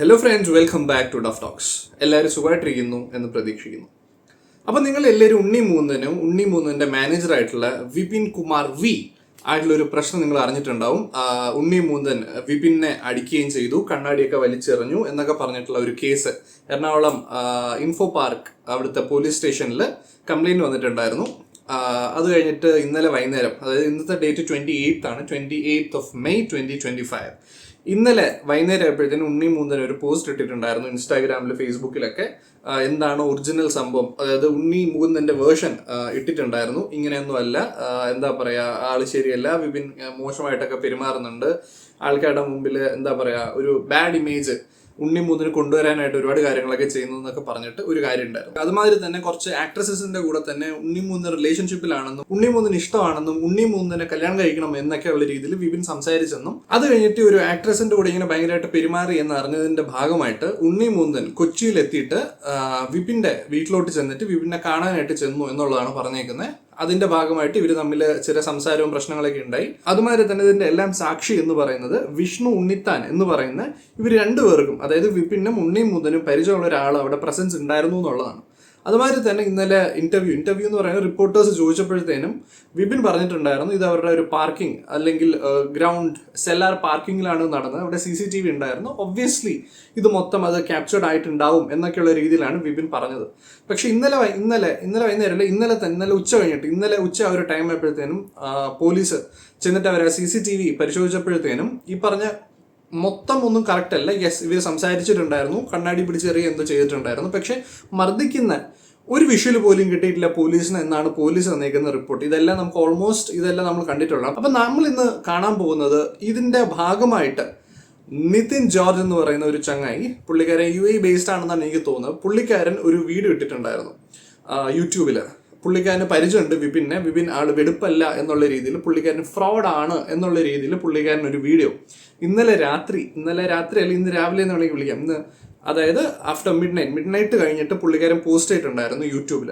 Hello friends welcome back to Duff talks എല്ലാവരും സുഖമായിട്ടിരിക്കുന്നു എന്ന് പ്രതീക്ഷിക്കുന്നു. അപ്പോൾ നിങ്ങൾ എല്ലാവരും ഉണ്ണി മൂന്നിനും ഉണ്ണി മൂന്നിന്റെ മാനേജർ ആയിട്ടുള്ള വിപിൻ കുമാർ വി ആയിട്ടുള്ള ഒരു പ്രശ്നം നിങ്ങൾ അറിഞ്ഞിട്ടുണ്ടാവും. ഉണ്ണി മൂന്നൻ വിപിനെ അടിക്കുകയും ചെയ്തു കണ്ണാടിയൊക്കെ വലിച്ചെറിഞ്ഞു എന്നൊക്കെ പറഞ്ഞിട്ടുള്ള ഒരു കേസ് എറണാകുളം ഇൻഫോ പാർക്ക് അവിടുത്തെ പോലീസ് സ്റ്റേഷനിൽ കംപ്ലൈന്റ് വന്നിട്ടുണ്ടായിരുന്നു. അത് കഴിഞ്ഞിട്ട് ഇന്നലെ വൈകുന്നേരം അതായത് ഇന്നത്തെ ഡേറ്റ് ട്വന്റി എയ്ത്ത് ആണ് twenty eighth of May twenty twenty five ഇന്നലെ വൈകുന്നേരം ആയപ്പോഴത്തേനും ഉണ്ണി മൂന്നര ഒരു പോസ്റ്റ് ഇട്ടിട്ടുണ്ടായിരുന്നു ഇൻസ്റ്റാഗ്രാമിൽ ഫേസ്ബുക്കിലൊക്കെ എന്താണ് ഒറിജിനൽ സംഭവം? അതായത് ഉണ്ണി മൂന്നന്റെ വേർഷൻ ഇട്ടിട്ടുണ്ടായിരുന്നു. ഇങ്ങനെയൊന്നും അല്ല. എന്താ പറയാ ആൾ ശരിയല്ല. വിപിൻ മോശമായിട്ടൊക്കെ പെരുമാറുന്നുണ്ട്. ആൾക്കാരുടെ മുമ്പിൽ എന്താ പറയാ ഒരു ബാഡ് ഇമേജ് ഉണ്ണി മൂന്നിന് കൊണ്ടുവരാനായിട്ട് ഒരുപാട് കാര്യങ്ങളൊക്കെ ചെയ്യുന്നു എന്നൊക്കെ പറഞ്ഞിട്ട് ഒരു കാര്യം ഉണ്ടായിരുന്നു. അതുമാതിരി തന്നെ കുറച്ച് ആക്ട്രസസിന്റെ കൂടെ തന്നെ ഉണ്ണി മൂന്ന് റിലേഷൻഷിപ്പിലാണെന്നും ഉണ്ണി മൂന്നിന് ഇഷ്ടമാണെന്നും ഉണ്ണി മൂന്നിനെ കല്യാണം കഴിക്കണം എന്നൊക്കെ ഉള്ള രീതിയിൽ വിപിൻ സംസാരിച്ചെന്നും അത് കഴിഞ്ഞിട്ട് ഒരു ആക്ട്രസിന്റെ കൂടെ ഇങ്ങനെ ഭയങ്കരമായിട്ട് പെരുമാറി എന്ന് അറിഞ്ഞതിന്റെ ഭാഗമായിട്ട് ഉണ്ണി മൂന്നൻ കൊച്ചിയിൽ എത്തിയിട്ട് വിപിന്റെ വീട്ടിലോട്ട് ചെന്നിട്ട് വിപിനെ കാണാനായിട്ട് ചെന്നു എന്നുള്ളതാണ് പറഞ്ഞേക്കുന്നത്. അതിന്റെ ഭാഗമായിട്ട് ഇവർ തമ്മിൽ ചില സംസാരവും പ്രശ്നങ്ങളൊക്കെ ഉണ്ടായി. അതുമാതിരി തന്നെ ഇതിന്റെ എല്ലാം സാക്ഷി എന്ന് പറയുന്നത് വിഷ്ണു ഉണ്ണിത്താൻ എന്ന് പറയുന്ന ഇവർ രണ്ടുപേർക്കും അതായത് വിപിനും ഉണ്ണിയും മുതനും പരിചയമുള്ള ഒരാൾ അവിടെ പ്രസൻസ് ഉണ്ടായിരുന്നു എന്നുള്ളതാണ്. അതുമാതിരി തന്നെ ഇന്നലെ ഇന്റർവ്യൂ ഇന്റർവ്യൂ എന്ന് പറയുന്നത് റിപ്പോർട്ടേഴ്സ് ചോദിച്ചപ്പോഴത്തേനും വിപിൻ പറഞ്ഞിട്ടുണ്ടായിരുന്നു ഇത് അവരുടെ ഒരു പാർക്കിംഗ് അല്ലെങ്കിൽ ഗ്രൗണ്ട് സെല്ലാർ പാർക്കിങ്ങിലാണ് നടന്നത്. അവിടെ സി സി ടി വി ഉണ്ടായിരുന്നു. ഒബ്വിയസ്ലി ഇത് മൊത്തം അത് ക്യാപ്ചേർഡ് ആയിട്ടുണ്ടാവും എന്നൊക്കെയുള്ള രീതിയിലാണ് വിപിൻ പറഞ്ഞത്. പക്ഷേ ഇന്നലെ ഇന്നലെ ഇന്നലെ വൈകുന്നേരം ഇന്നലെ തന്നെ ഇന്നലെ ഉച്ച കഴിഞ്ഞിട്ട് ഇന്നലെ ഉച്ച ഒരു ടൈം ആയപ്പോഴത്തേനും പോലീസ് ചെന്നിട്ട് അവർ സി സി ടി വി പരിശോധിച്ചപ്പോഴത്തേനും ഈ പറഞ്ഞ മൊത്തം ഒന്നും കറക്റ്റ് അല്ല. യെസ് ഇവർ സംസാരിച്ചിട്ടുണ്ടായിരുന്നു. കണ്ണാടി പിടിച്ചെറിയ എന്തോ ചെയ്തിട്ടുണ്ടായിരുന്നു. പക്ഷെ മർദ്ദിക്കുന്ന ഒരു വിഷ്വൽ പോലും കിട്ടിയിട്ടില്ല പോലീസിന് എന്നാണ് പോലീസ് തന്നേക്കുന്ന റിപ്പോർട്ട് ഇതെല്ലാം നമുക്ക് ഓൾമോസ്റ്റ് ഇതെല്ലാം നമ്മൾ കണ്ടിട്ടുള്ളതാണ്. അപ്പൊ നമ്മൾ ഇന്ന് കാണാൻ പോകുന്നത് ഇതിന്റെ ഭാഗമായിട്ട് നിതിൻ ജോർജ് എന്ന് പറയുന്ന ഒരു ചങ്ങായി പുള്ളിക്കാരൻ യു എ ബേസ്ഡ് ആണെന്നാണ് എനിക്ക് തോന്നുന്നത്. പുള്ളിക്കാരൻ ഒരു വീഡിയോ ഇട്ടിട്ടുണ്ടായിരുന്നു യൂട്യൂബിൽ പുള്ളിക്കാരന് പരിചയമുണ്ട് വിപിനെ. വിപിൻ ആൾ വെടുപ്പല്ല എന്നുള്ള രീതിയിൽ പുള്ളിക്കാരൻ ഫ്രോഡ് ആണ് എന്നുള്ള രീതിയിൽ പുള്ളിക്കാരൻ ഒരു വീഡിയോ ഇന്നലെ രാത്രി ഇന്നലെ രാത്രി അല്ലെങ്കിൽ ഇന്ന് രാവിലെ എന്ന് വേണമെങ്കിൽ വിളിക്കാം. ഇന്ന് അതായത് after midnight midnight കഴിഞ്ഞിട്ട് പുള്ളിക്കാരൻ പോസ്റ്റ് ചെയ്തിട്ടുണ്ടായിരുന്നു യൂട്യൂബിൽ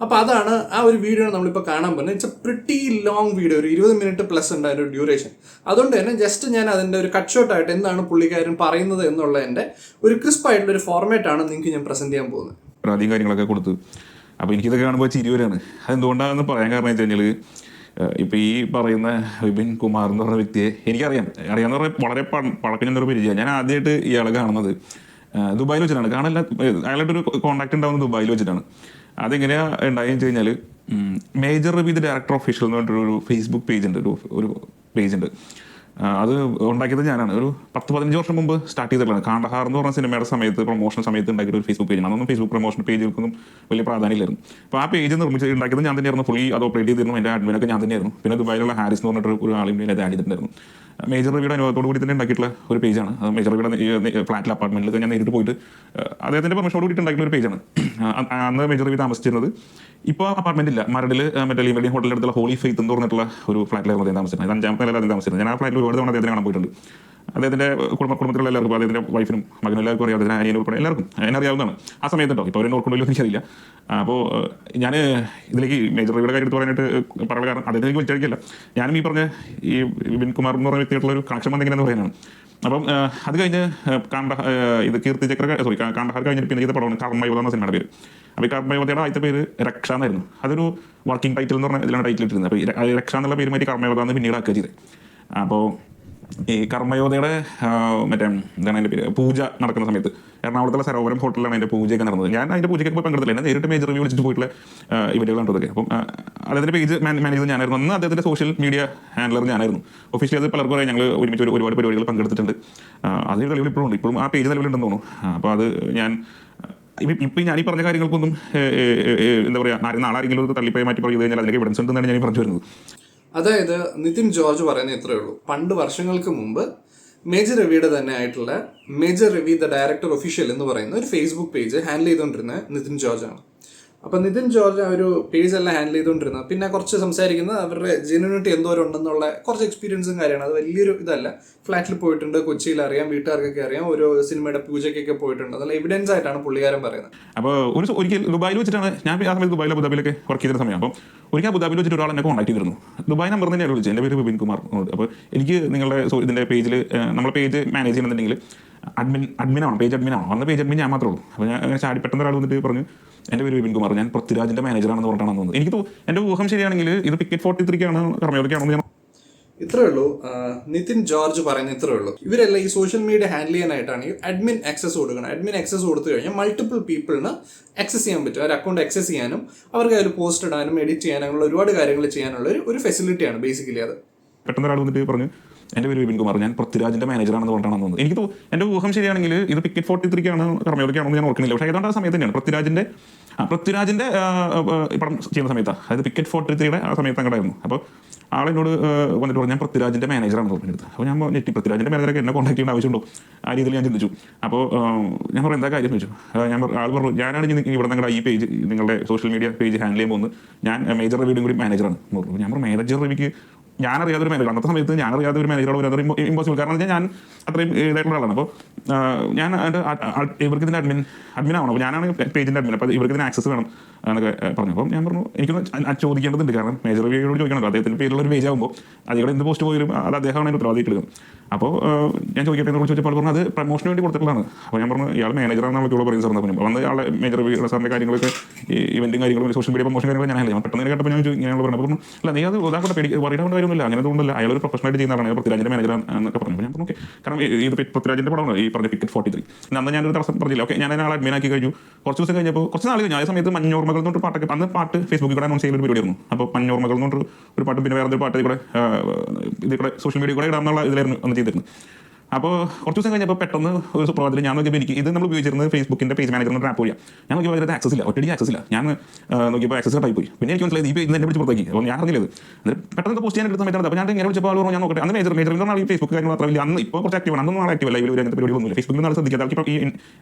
അപ്പോൾ അതാണ് ആ ഒരു വീഡിയോ നമ്മളിപ്പോൾ കാണാൻ പോകുന്നത്. It's a pretty long video ഒരു ഇരുപത് മിനിറ്റ് പ്ലസ് ഉണ്ട് അതിന്റെ ഡ്യൂറേഷൻ അതുകൊണ്ട് തന്നെ ജസ്റ്റ് ഞാൻ അതിന്റെ ഒരു കട്ട് ഷോട്ട് ആയിട്ട് എന്താണ് പുള്ളിക്കാരൻ പറയുന്നത് എന്നുള്ളതിന്റെ ഒരു ക്രിസ്പ് ആയിട്ടുള്ള ഒരു ഫോർമാറ്റ് ആണ് നിങ്ങൾക്ക് ഞാൻ പ്രസന്റ് ചെയ്യാൻ പോകുന്നത്. പരാതിയും കാര്യങ്ങളൊക്കെ കൊടുത്തു. അപ്പോൾ എനിക്കിതൊക്കെ കാണുമ്പോൾ ചിരി വരാണ്. അതെന്തുകൊണ്ടാണെന്ന് പറയാൻ കാരണം വെച്ച് കഴിഞ്ഞാൽ ഇപ്പോൾ ഈ പറയുന്ന വിപിൻ കുമാർ എന്ന് പറഞ്ഞ വ്യക്തിയെ എനിക്കറിയാം. അറിയാമെന്ന് പറഞ്ഞാൽ വളരെ പ- പഴക്കം ചെന്നൊരു പരിചയം. ഞാൻ ആദ്യമായിട്ട് ഇയാളെ കാണുന്നത് ദുബായിൽ വെച്ചിട്ടാണ്. കാണല്ല അയാളായിട്ടൊരു കോൺടാക്ട് ഉണ്ടാവുന്നത് ദുബായിൽ വെച്ചിട്ടാണ്. അതെങ്ങനെയാ ഉണ്ടായെന്ന് വെച്ച് കഴിഞ്ഞാൽ മേജർ റബി ദ ഡയറക്ടർ ഒഫീഷ്യൽ എന്ന് പറഞ്ഞിട്ടൊരു ഫേസ്ബുക്ക് പേജ് ഉണ്ട് ഒരു പേജ് ഉണ്ട്. അത് ഉണ്ടാക്കിയത് ഞാനാണ്. ഒരു പത്ത് പതിനഞ്ച് വർഷം മുമ്പ് സ്റ്റാർട്ട് ചെയ്തിട്ടുള്ളത് കാണ്ടഹാർ എന്ന് പറഞ്ഞ സിനിമയുടെ സമയത്ത് പ്രൊമോഷൻ സമയത്ത് ഉണ്ടാക്കിയ ഒരു ഫേസ്ബുക്ക് പേജാണ് അതൊന്നും ഫേസ്ബുക്ക് പ്രൊമോഷൻ പേജുകൾക്കൊന്നും വലിയ പ്രാധാന്യമില്ലായിരുന്നു അപ്പോൾ ആ പേജ് നിർമ്മിച്ച് ഉണ്ടാക്കിയത് ഞാൻ തന്നെയായിരുന്നു. ഫുള്ളി അത് ഓപ്പറേറ്റ് ചെയ്തിരുന്നു. എന്റെ അഡ്മിനൊക്കെ ഞാൻ തന്നെയായിരുന്നു. പിന്നെ ദുബായിലുള്ള ഹാരിസ് എന്ന് പറഞ്ഞിട്ട് ഒരു ആളും അത് ആഡ് ചെയ്തിട്ടുണ്ടായിരുന്നു. മേജർ റിവിയുടെ അനുഭവത്തോട് കൂടി തന്നെ ഉണ്ടാക്കിയിട്ടുള്ള ഒരു പേജാണ് അത് മേജർ റിവിയുടെ ഫ്ലാറ്റിൽ അപ്പാർട്ട്മെന്റിൽ ഞാൻ നേരിട്ട് പോയിട്ട് അദ്ദേഹത്തിന്റെ പെർമിഷനോട് കൂടി ഉണ്ടാക്കിയിട്ടുള്ള ഒരു പേജാണ് അന്ന് മേജർ റിവി താമസിച്ചിരുന്നത്. ഇപ്പോൾ അപ്പാർട്ട്മെന്റ് ഇല്ല. മരടിൽ മറ്റേ ലീവലിംഗ് ഹോട്ടലിൽ അടുത്തുള്ള ഹോളി ഫെയ്ത്ത് എന്ന് പറഞ്ഞിട്ടുള്ള ഒരു ഫ്ലാറ്റിലായിരുന്നു അദ്ദേഹം താമസിച്ചിരുന്നത്. അഞ്ചാമത്തെ നിലയിൽ അദ്ദേഹം താമസിച്ചിരുന്നത്. ഞാൻ ആ ഫ്ലാറ്റിൽ ഒരുപാട് തവണ അദ്ദേഹത്തിനെ കാണാൻ പോയിട്ടുണ്ട്. അദ്ദേഹത്തിന്റെ കുടുംബ കുടുംബത്തിലുള്ള എല്ലാവർക്കും അദ്ദേഹത്തിന്റെ വൈഫിനും മകനും എല്ലാവർക്കും അറിയാം. അദ്ദേഹത്തിന് അനിയനും ഉൾപ്പെടെ എല്ലാവർക്കും അതിനെ അറിയാവുന്നതാണ് ആ സമയത്ത് കേട്ടോ ഇപ്പോൾ അവരെ നോർക്കൊണ്ടല്ലോ എനിക്കറിയില്ല. അപ്പോൾ ഞാൻ ഇതിലേക്ക് മേജർ റിവിയുടെ കാര്യം എടുത്ത് പറയാനായിട്ട് പറയുന്ന കാരണം അദ്ദേഹത്തിലേക്ക് വിളിച്ചടിക്കില്ല ഞാനും ഈ പറഞ്ഞ ഈ വിപിൻ കുമാർ എന്ന് പറയുന്ന വ്യക്തിയായിട്ടുള്ള ഒരു കണക്ഷൻ വന്നെങ്ങനെയെന്ന് പറയാനാണ് അപ്പം അത് കഴിഞ്ഞ് കാണ്ട ഇത് കീർത്തി ചക്ര സോറി കാണ്ടഹാർ കഴിഞ്ഞിട്ട് പിന്നെ ചെയ്ത പടമാണ് കർമ്മയോധ എന്ന സിനിമയുടെ പേര്. അപ്പോൾ ഈ കർമ്മയോധയുടെ ആദ്യത്തെ പേര് രക്ഷ എന്നായിരുന്നു. അതൊരു വർക്കിംഗ് ടൈറ്റിൽ എന്ന് പറഞ്ഞാൽ ഇതിലാണ് ടൈറ്റിൽ ഇട്ടിരുന്നത്. അപ്പോൾ രക്ഷ എന്നുള്ള പേര് മാറ്റി കർമ്മയോധ എന്ന് പിന്നീട് ആക്കുക ചെയ്തത്. അപ്പോൾ ഈ കർമ്മയോധയുടെ മറ്റേ എന്താണ് അതിന്റെ പേര്? പൂജ നടക്കുന്ന സമയത്ത് എറണാകുളത്തുള്ള സരോവരം ഹോട്ടലിലാണ് അതിന്റെ പൂജയൊക്കെ നടന്നത്. ഞാൻ അതിന്റെ പൂജയ്ക്ക് പോയി പങ്കെടുത്തില്ല. എന്നെ നേരിട്ട് മേജർ റിവ്യൂ വിളിച്ചിട്ട് പോയിട്ടുള്ള ഇവരുകൾ കണ്ടതൊക്കെ. അപ്പം അദ്ദേഹത്തിന്റെ പേജ് മാനേജ് ചെയ്ത് ഞാനായിരുന്നു. അന്ന് അദ്ദേഹത്തിന്റെ സോഷ്യൽ മീഡിയ ഹാൻഡലർ ഞാനായിരുന്നു. ഒഫീഷ്യലി അത് പലർക്കും ഞങ്ങൾ ഒരുമിച്ച് ഒരു- ഒരുപാട് പരിപാടികൾ പങ്കെടുത്തിട്ടുണ്ട്. അതിൽ തെളിവുകൾ ഇപ്പോഴും ഉണ്ട്. ഇപ്പോഴും ആ പേജ് നിലവിലുണ്ടെന്ന് തോന്നുന്നു. അപ്പോൾ അത് ഞാൻ ഇപ്പം ഞാൻ ഈ പറഞ്ഞ കാര്യങ്ങൾക്കൊന്നും എന്താ പറയുക നാളെ ആരെങ്കിലും ഒരു തള്ളിപ്പോയി മാറ്റി പറഞ്ഞു കഴിഞ്ഞാൽ അതിലേക്ക് എവിഡൻസ് ഉണ്ടെന്നാണ് ഞാൻ പറഞ്ഞു വരുന്നത്. അതായത് നിതിൻ ജോർജ് പറയുന്നത് ഇത്രയേ ഉള്ളൂ. പണ്ട് വർഷങ്ങൾക്ക് മുമ്പ് മേജർ രവിയുടെ തന്നെ ആയിട്ടുള്ള major Ravi the director official എന്ന് പറയുന്ന ഒരു ഫേസ്ബുക്ക് പേജ് ഹാൻഡിൽ ചെയ്തുകൊണ്ടിരുന്ന നിതിൻ ജോർജ് ആണ് അപ്പൊ നിതിൻ ജോർജ് ആ ഒരു പേജ് എല്ലാം ഹാൻഡിൽ ചെയ്തുകൊണ്ടിരുന്നത്. പിന്നെ കുറച്ച് സംസാരിക്കുന്നത് അവരുടെ ജെനുവിനിറ്റി എന്തോരം ഉണ്ടെന്നുള്ള കുറച്ച് എക്സ്പീരിയൻസും കാര്യമാണ് അത് വലിയൊരു ഇതല്ല. ഫ്ലാറ്റിൽ പോയിട്ടുണ്ട് കൊച്ചിയിൽ അറിയാം വീട്ടുകാർക്കൊക്കെ അറിയാം ഓരോ സിനിമയുടെ പൂജയ്ക്കൊക്കെ പോയിട്ടുണ്ട്. അതല്ല എവിഡൻസ് ആയിട്ടാണ് പുള്ളിക്കാരൻ പറയുന്നത്. അപ്പോൾ ഒരു ഒരിക്കൽ ദുബായിൽ വെച്ചിട്ടാണ് ഞാൻ ആ സമയത്ത് ദുബായിൽ അബുദാബിയിലൊക്കെ വർക്ക് ചെയ്തിരുന്ന സമയം. അപ്പം ഒരിക്കൽ അബുദാബിയിൽ വെച്ചിട്ട് ഒരാൾ എന്നെ കോൺടാക്ട് ചെയ്തിരുന്നു. ദുബായ് നമ്പർ തന്നെയാണ് വിളിച്ചത്? എന്റെ പേര് വിപിൻ കുമാർ. അപ്പോൾ എനിക്ക് നിങ്ങളുടെ ഇതിന്റെ പേജിൽ നമ്മുടെ പേജ് മാനേജ് ചെയ്യണമെന്നുണ്ടെങ്കിൽ അഡ്മിൻ അഡ്മിനാണ് പേജ് അഡ്മിനാണ് അന്ന് പേജ് അഡ്മിൻ ഞാൻ മാത്രമേ ഉള്ളൂ. അപ്പോൾ ഞാൻ അങ്ങനെ ചാടി പെട്ടെന്ന് ഒരാൾ വന്നിട്ട് പറഞ്ഞു എന്റെ പേര് വിപിൻ കുമാർ ഞാൻ പൃഥ്വിരാജിന്റെ മാനേജറാണെന്ന് പറഞ്ഞിട്ടാണ് തോന്നുന്നത് എനിക്ക് എന്റെ ഊഹം ശരിയാണെങ്കിൽ ഇത് പിക്കറ്റ് ഫോർട്ടി ത്രീക്കാണ് കർമ്മയോടൊക്കെയാണെന്ന് ഞാൻ ഇത്രേ ഉള്ളൂ. നിതിൻ ജോർജ് പറയുന്ന ഇത്രേ ഉള്ളൂ. ഇവരെല്ലാം ഈ സോഷ്യൽ മീഡിയ ഹാൻഡിൽ ചെയ്യാനായിട്ടാണ് ഈ അഡ്മിൻ ആക്സസ് കൊടുക്കണം അഡ്മിൻ ആക്സസ് കൊടുത്തു കഴിഞ്ഞാൽ മൾട്ടിപ്പിൾ പീപ്പിളിന് ആക്സസ് ചെയ്യാൻ പറ്റും. ഒരു അക്കൗണ്ട് ആക്സസ് ചെയ്യാനും അവർക്ക് അതിൽ പോസ്റ്റ് ഇടാനും എഡിറ്റ് ചെയ്യാനും അങ്ങനെയുള്ള ഒരുപാട് കാര്യങ്ങൾ ചെയ്യാനുള്ള ഒരു ഫെസിലിറ്റിയാണ് ബേസിക്കലി അത്. പെട്ടെന്ന് ഒരാൾ വന്നിട്ട് പറഞ്ഞു എന്റെ പേര് വിപിൻ കുമാർ. ഞാൻ പൃഥ്വിരാജിന്റെ മാനേജറാണെന്ന് പറഞ്ഞിട്ടാണ് തോന്നുന്നത് എനിക്ക് എന്റെ ഊഹം ശരിയാണെങ്കിൽ ഇത് പിക്കറ്റ് ഫോർട്ടി ത്രീക്കാണ് കർമ്മയോടൊക്കെയാണെന്ന് ഞാൻ ഓർക്കുന്നില്ല. പക്ഷേ ഏതാണ്ട് ആ സമയത്ത് തന്നെയാണ്. പൃഥ്വിരാജിന്റെ പൃഥ്വിരാജിന്റെ പടം ചെയ്യുന്ന സമയത്താണ് അതായത് പിക്കറ്റ് ഫോർട്ടി ത്രീയുടെ ആ സമയത്ത് അങ്ങോട്ടായിരുന്നു. അപ്പോൾ ആളെന്നോട് വന്നിട്ട് പറഞ്ഞു ഞാൻ പൃഥ്വിരാജിന്റെ മാനേജറാണ് തോന്നുന്നത് അപ്പോൾ ഞാൻ ഞെട്ടി പൃഥ്വിരാജിന്റെ മാനേജറൊക്കെ എന്നെ കോൺടാക്ട് ചെയ്യേണ്ട ആവശ്യമുണ്ടോ? ആ രീതിയിൽ ഞാൻ ചിന്തിച്ചു. അപ്പോൾ ഞാൻ പറഞ്ഞു എന്താ കാര്യം? ചോദിച്ചു. ഞാൻ ആൾ പറഞ്ഞു ഞാനാണ് ഇവിടെ നിങ്ങളുടെ ഈ പേജ് നിങ്ങളുടെ സോഷ്യൽ മീഡിയ പേജ് ഹാൻഡിൽ ചെയ്യാൻ പോകുന്നത്. ഞാൻ മേജർ റിവ്യൂടും കൂടി മാനേജറാണ് ഞാൻ പറഞ്ഞു മാനേജർ റിവ്യൂക്ക് ഞാൻ അറിയാത്ത ഒരു മേഖല അന്നത്തെ സമയത്ത് ഞാൻ അറിയാത്ത ഒരു മേഖലയോട് വരാതെ ഇമ്പോസിബിൾ കാരണം വെച്ചാൽ ഞാൻ അത്രയും ഇതായിട്ടുള്ള ആളാണ്. അപ്പോൾ ഞാൻ ഇവർക്ക് ഇതിന്റെ അഡ്മിൻ അഡ്മിൻ ആവണം. അപ്പോൾ ഞാനാണ് പേജിന്റെ അഡ്മിൻ അപ്പോൾ ഇവർക്ക് ഇതിന് ആക്സസ് വേണം. എന്നൊക്കെ പറഞ്ഞു അപ്പം ഞാൻ പറഞ്ഞു എനിക്കൊന്ന് ചോദിക്കേണ്ടതുണ്ട്. കാരണം മേജർ റിവ്യൂയോട് ചോദിക്കണം. അദ്ദേഹത്തിന്റെ പേരിലുള്ള ഒരു പേജ് ആകുമ്പോൾ അതിവിടെ എന്ത് പോസ്റ്റ് പോയാലും അത് അദ്ദേഹമാണ് അതിന്റെ ഉത്തരവാദിത്തം അപ്പോൾ ഞാൻ ചോദിക്കട്ടെ എന്നോട് ചോദിച്ചപ്പോൾ പറഞ്ഞു അത് പ്രൊമോഷന് വേണ്ടി കൊടുത്തിട്ടുള്ളതാണ്. അപ്പോൾ ഞാൻ പറഞ്ഞു ഇയാൾ മാനേജറാണെന്ന് നമുക്ക് ഇവിടെ പറയുന്നത് സാറിന് പറഞ്ഞു വന്ന് ആളെ മേജർ റിവ്യൂ സാറിന്റെ കാര്യങ്ങളൊക്കെ ഈ ഇവന്റും കാര്യങ്ങളും സോഷ്യൽ മീഡിയ പ്രമോഷൻ കാര്യങ്ങളും ഞാൻ ഞാൻ പെട്ടെന്ന് കേട്ടപ്പോൾ ഞാൻ ഇങ്ങനെയുള്ള പറഞ്ഞു പറഞ്ഞു അല്ല നീ അത് ഉദാഹരണം പേടി പറയേണ്ട കാര്യമൊന്നുമില്ല. അങ്ങനെ തോന്നുന്നില്ല അയാൾ ഒരു പ്രൊഫഷണലായിട്ട് ചെയ്യുന്ന ആളാണ്. പൃഥ്വിരാജിന്റെ മാനേജർ എന്നൊക്കെ പറഞ്ഞു. ഞാൻ പറഞ്ഞു ഓക്കെ. കാരണം ഇത് പൃഥ്വിരാജിന്റെ പടമാണ് ഈ പറഞ്ഞ ടിക്കറ്റ് ഫോർട്ടി ത്രീ അന്ന് ഞാനൊരു തടസ്സം പറഞ്ഞില്ല. ഓക്കെ ഞാൻ ആളെ അഡ്മിനാക്കി കഴിഞ്ഞു. കുറച്ച് ദിവസം കഴിഞ്ഞപ്പോൾ കുറച്ച് നാൾ കഴിഞ്ഞു. ആ സമയത്ത് മഞ്ഞോർമകൾ എന്ന് പറഞ്ഞ പാട്ടൊക്കെ അന്ന് പാട്ട് ഫേസ്ബുക്കിൽ കൂടെ അനൗൺസ് ചെയ്യുന്ന ഒരു പരിപാടിയായിരുന്നു അപ്പോൾ മഞ്ഞോർമകൾ എന്നൊരു ഒരു പാട്ടും പിന്നെ വേറെ ഒരു പാട്ട് ഇവിടെ ഇതിൽ കൂടെ സോഷ്യൽ മീഡിയ കൂടെ ഇടാമെന്നുള്ള ഇതിലായിരുന്നു അന്ന് ചെയ്തിരുന്നത്. അപ്പോൾ കുറച്ച് ദിവസം കഴിഞ്ഞപ്പോൾ പെട്ടെന്ന് ഒരു സുപ്രഭാതത്തിൽ ഞാൻ നോക്കിയപ്പോൾ എനിക്ക് ഇത് നമ്മൾ ഉപയോഗിച്ചിരുന്നത് ഫേസ്ബുക്കിന്റെ പേജ് മാനേജർ ആപ്പ് വഴിയാണ് ഞാൻ നോക്കിയപ്പോൾ അതിനകത്ത് ആക്സസ് ഇല്ല ഒറ്റടി ആക്സസ് ഇല്ല. ഞാൻ നോക്കിയപ്പോൾ ആക്സസ് പോയി. പിന്നെ എനിക്ക് മനസ്സിലായി ഈ പേജ് എന്നെ പിടിച്ച് പുറത്തേക്ക്. അപ്പോൾ ഞാൻ അറിഞ്ഞില്ല എന്നിട്ട് പെട്ടെന്ന് പോസ്റ്റ് ചെയ്യാൻ എടുത്ത സമയത്താണ്. അപ്പോൾ ഞാൻ ഇങ്ങനെ വിളിച്ചപ്പോൾ ആൾ ഞാൻ നോക്കട്ടെ. അന്ന് മേജർ മേജർ എന്ന് പറഞ്ഞാൽ ഈ ഫേസ്ബുക്ക് കാര്യങ്ങൾ മാത്രമല്ല അന്ന് ഇപ്പോൾ കുറച്ച് ആക്റ്റീവ് ആണ്. അന്നൊന്നും ആൾ ആക്റ്റീവ് അല്ല. ഇവർ അങ്ങനത്തെ പരിപാടികളൊന്നുമില്ല ഫേസ്ബുക്കിൽ നിന്ന് ശ്രദ്ധിക്കാതെ അവർക്ക് ഇപ്പോൾ ഈ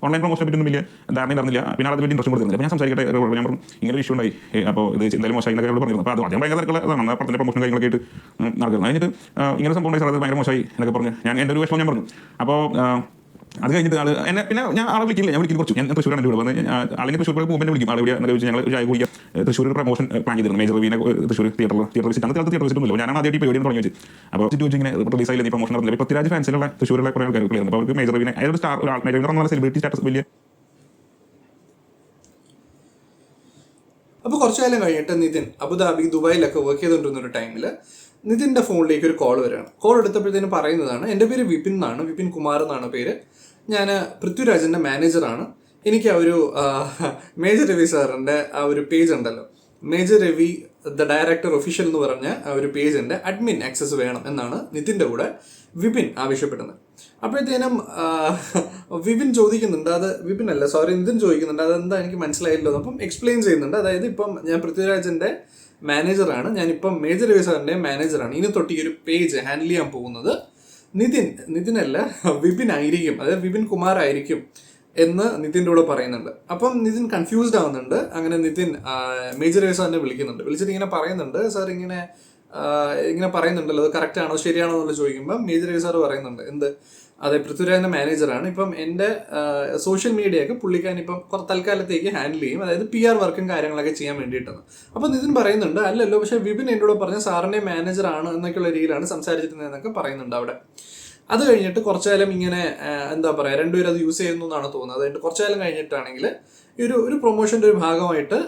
ഓൺലൈൻ പ്രൊമോഷനെ പറ്റി ഒന്നും വലിയ ധാരണ അറിഞ്ഞില്ല പിന്നെ അത് വലിയ ഇൻട്രസ്റ്റ് കൊടുത്തിരുന്നില്ല. ഞാൻ സംസാരിക്കട്ടെ ഞാൻ പറഞ്ഞു ഇങ്ങനെ ഇഷ്യൂ ഉണ്ടായി. അപ്പോൾ ഇത് എന്തായാലും മോശമായി എന്നൊക്കെ പറഞ്ഞിരുന്നു. അപ്പോൾ അത് ആദ്യം ഭയങ്കര തിരക്കുള്ളതാണ് പടത്തിന്റെ പ്രൊമോഷൻ കാര്യങ്ങളൊക്കെ ആയിട്ട് നടക്കുന്നത് കഴിഞ്ഞിട്ട് ഇങ്ങനെ സംഭവം ഭയങ്കര മോശമായി എന്നൊക്കെ പറഞ്ഞു. ഞാൻ എന്റെ ഒരു വിഷമം ഞാൻ പറഞ്ഞു. അപ്പോൾ അത് കഴിഞ്ഞിട്ട് ആൾ എന്നെ പിന്നെ ഞാൻ ആളെ വിളിക്കില്ല. ഞാൻ വിളിക്കുന്നു കുറച്ച്. ഞാൻ തൃശ്ശൂരാണ് എന്റെ വീട് വന്ന് അല്ലെങ്കിൽ തൃശ്ശൂർ മൂവ്മെന്റ് വിളിക്കും. ആൾ ഇവിടെ വെച്ച് ഞങ്ങൾ ചായ കുടിക്കാം തൃശ്ശൂർ പ്രൊമോഷൻ പ്ലാൻ ചെയ്തിരുന്നു. മേജർ റവീനെ തൃശ്ശൂർ തിയേറ്ററിൽ തിയേറ്റർ വിസിറ്റ് അന്നത്തെ തിയേറ്റർ വിസിറ്റ് ഞാൻ ആദ്യമായിട്ട് പരിപാടി തുടങ്ങി വെച്ച് അപ്പോൾ സിറ്റുവേഷൻ ഇങ്ങനെ റിലീസ് ആയില്ല? പ്രൊമോഷൻ നടന്നില്ല പൃഥ്വിരാജ് ഫാൻസിലുള്ള തൃശ്ശൂരിലെ കുറേ ആൾക്കാർ കളിയാണ് അപ്പോൾ അവർക്ക് മേജർ റവീനെ അയാൾ സ്റ്റാർ മേജർ റവീനെ സെലിബ്രിറ്റി സ്റ്റാറ്റസ് വലിയ അപ്പോൾ കുറച്ചു കാലം കഴിഞ്ഞിട്ട് നിതിൻ അബുദാബി ദുബായിലൊക്കെ വർക്ക് ചെയ്തുകൊണ്ടിരുന്ന ഒരു ടൈമിൽ നിതിന്റെ ഫോണിലേക്ക് ഒരു കോൾ വരികയാണ്. കോൾ എടുത്തപ്പോഴത്തേനും പറയുന്നതാണ് എന്റെ പേര് വിപിൻ എന്നാണ് വിപിൻ കുമാർ എന്നാണ് പേര്. ഞാൻ പൃഥ്വിരാജിന്റെ മാനേജറാണ് എനിക്ക് ആ ഒരു മേജർ രവി സാറിന്റെ ആ ഒരു പേജ് ഉണ്ടല്ലോ. Major Ravi the director official എന്ന് പറഞ്ഞ ആ ഒരു പേജിന്റെ അഡ്മിൻ ആക്സസ് വേണം എന്നാണ് നിതിന്റെ കൂടെ വിപിൻ ആവശ്യപ്പെടുന്നത്. അപ്പോഴത്തേനും വിപിൻ ചോദിക്കുന്നുണ്ട്. അത് വിപിൻ അല്ല സോറി നിതിൻ ചോദിക്കുന്നുണ്ട്. അതെന്താ എനിക്ക് മനസ്സിലായില്ലോ. അപ്പം എക്സ്പ്ലെയിൻ ചെയ്യുന്നുണ്ട്. അതായത് ഇപ്പം ഞാൻ പൃഥ്വിരാജിന്റെ മാനേജറാണ് ഞാനിപ്പം മേജർ രവി മാനേജറാണ് ഇനി തൊട്ട് ഈ ഒരു പേജ് ഹാൻഡിൽ ചെയ്യാൻ പോകുന്നത് നിതിൻ നിതിനല്ല വിപിൻ ആയിരിക്കും. അതായത് വിപിൻ കുമാർ ആയിരിക്കും എന്ന് നിതിന്റെ കൂടെ പറയുന്നുണ്ട്. അപ്പം നിതിൻ കൺഫ്യൂസ്ഡ് ആവുന്നുണ്ട്. അങ്ങനെ നിതിൻ മേജർ രവി വിളിക്കുന്നുണ്ട്. വിളിച്ചിട്ട് ഇങ്ങനെ പറയുന്നുണ്ട്. സാർ ഇങ്ങനെ ഇങ്ങനെ പറയുന്നുണ്ടല്ലോ. അത് കറക്റ്റ് ആണോ? ശരിയാണോ? എന്നുള്ളത് ചോദിക്കുമ്പോൾ മേജർ രവി സാർ പറയുന്നുണ്ട്. എന്ത്? അതെ പൃഥ്വിരാജിന്റെ മാനേജറാണ് ഇപ്പം എന്റെ സോഷ്യൽ മീഡിയയൊക്കെ പുള്ളിക്കാൻ ഇപ്പം കുറച്ച് തൽക്കാലത്തേക്ക് ഹാൻഡിൽ ചെയ്യും. അതായത് പി ആർ വർക്കും കാര്യങ്ങളൊക്കെ ചെയ്യാൻ വേണ്ടിയിട്ടാണ്. അപ്പം നിതിൻ പറയുന്നുണ്ട് അല്ലല്ലോ പക്ഷേ വിപിൻ എന്നോട് പറഞ്ഞ സാറിന്റെ മാനേജറാണ് എന്നൊക്കെയുള്ള രീതിയിലാണ് സംസാരിച്ചിരുന്നത് എന്നൊക്കെ പറയുന്നുണ്ട് അവിടെ. അത് കഴിഞ്ഞിട്ട് കുറച്ചു കാലം ഇങ്ങനെ എന്താ പറയാ രണ്ടുപേരും അത് യൂസ് ചെയ്യുന്നു എന്നാണ് തോന്നുന്നത്. അതുകൊണ്ട് കുറച്ചു കാലം കഴിഞ്ഞിട്ടാണെങ്കിൽ ഒരു ഒരു പ്രൊമോഷന്റെ ഒരു ഭാഗമായിട്ട്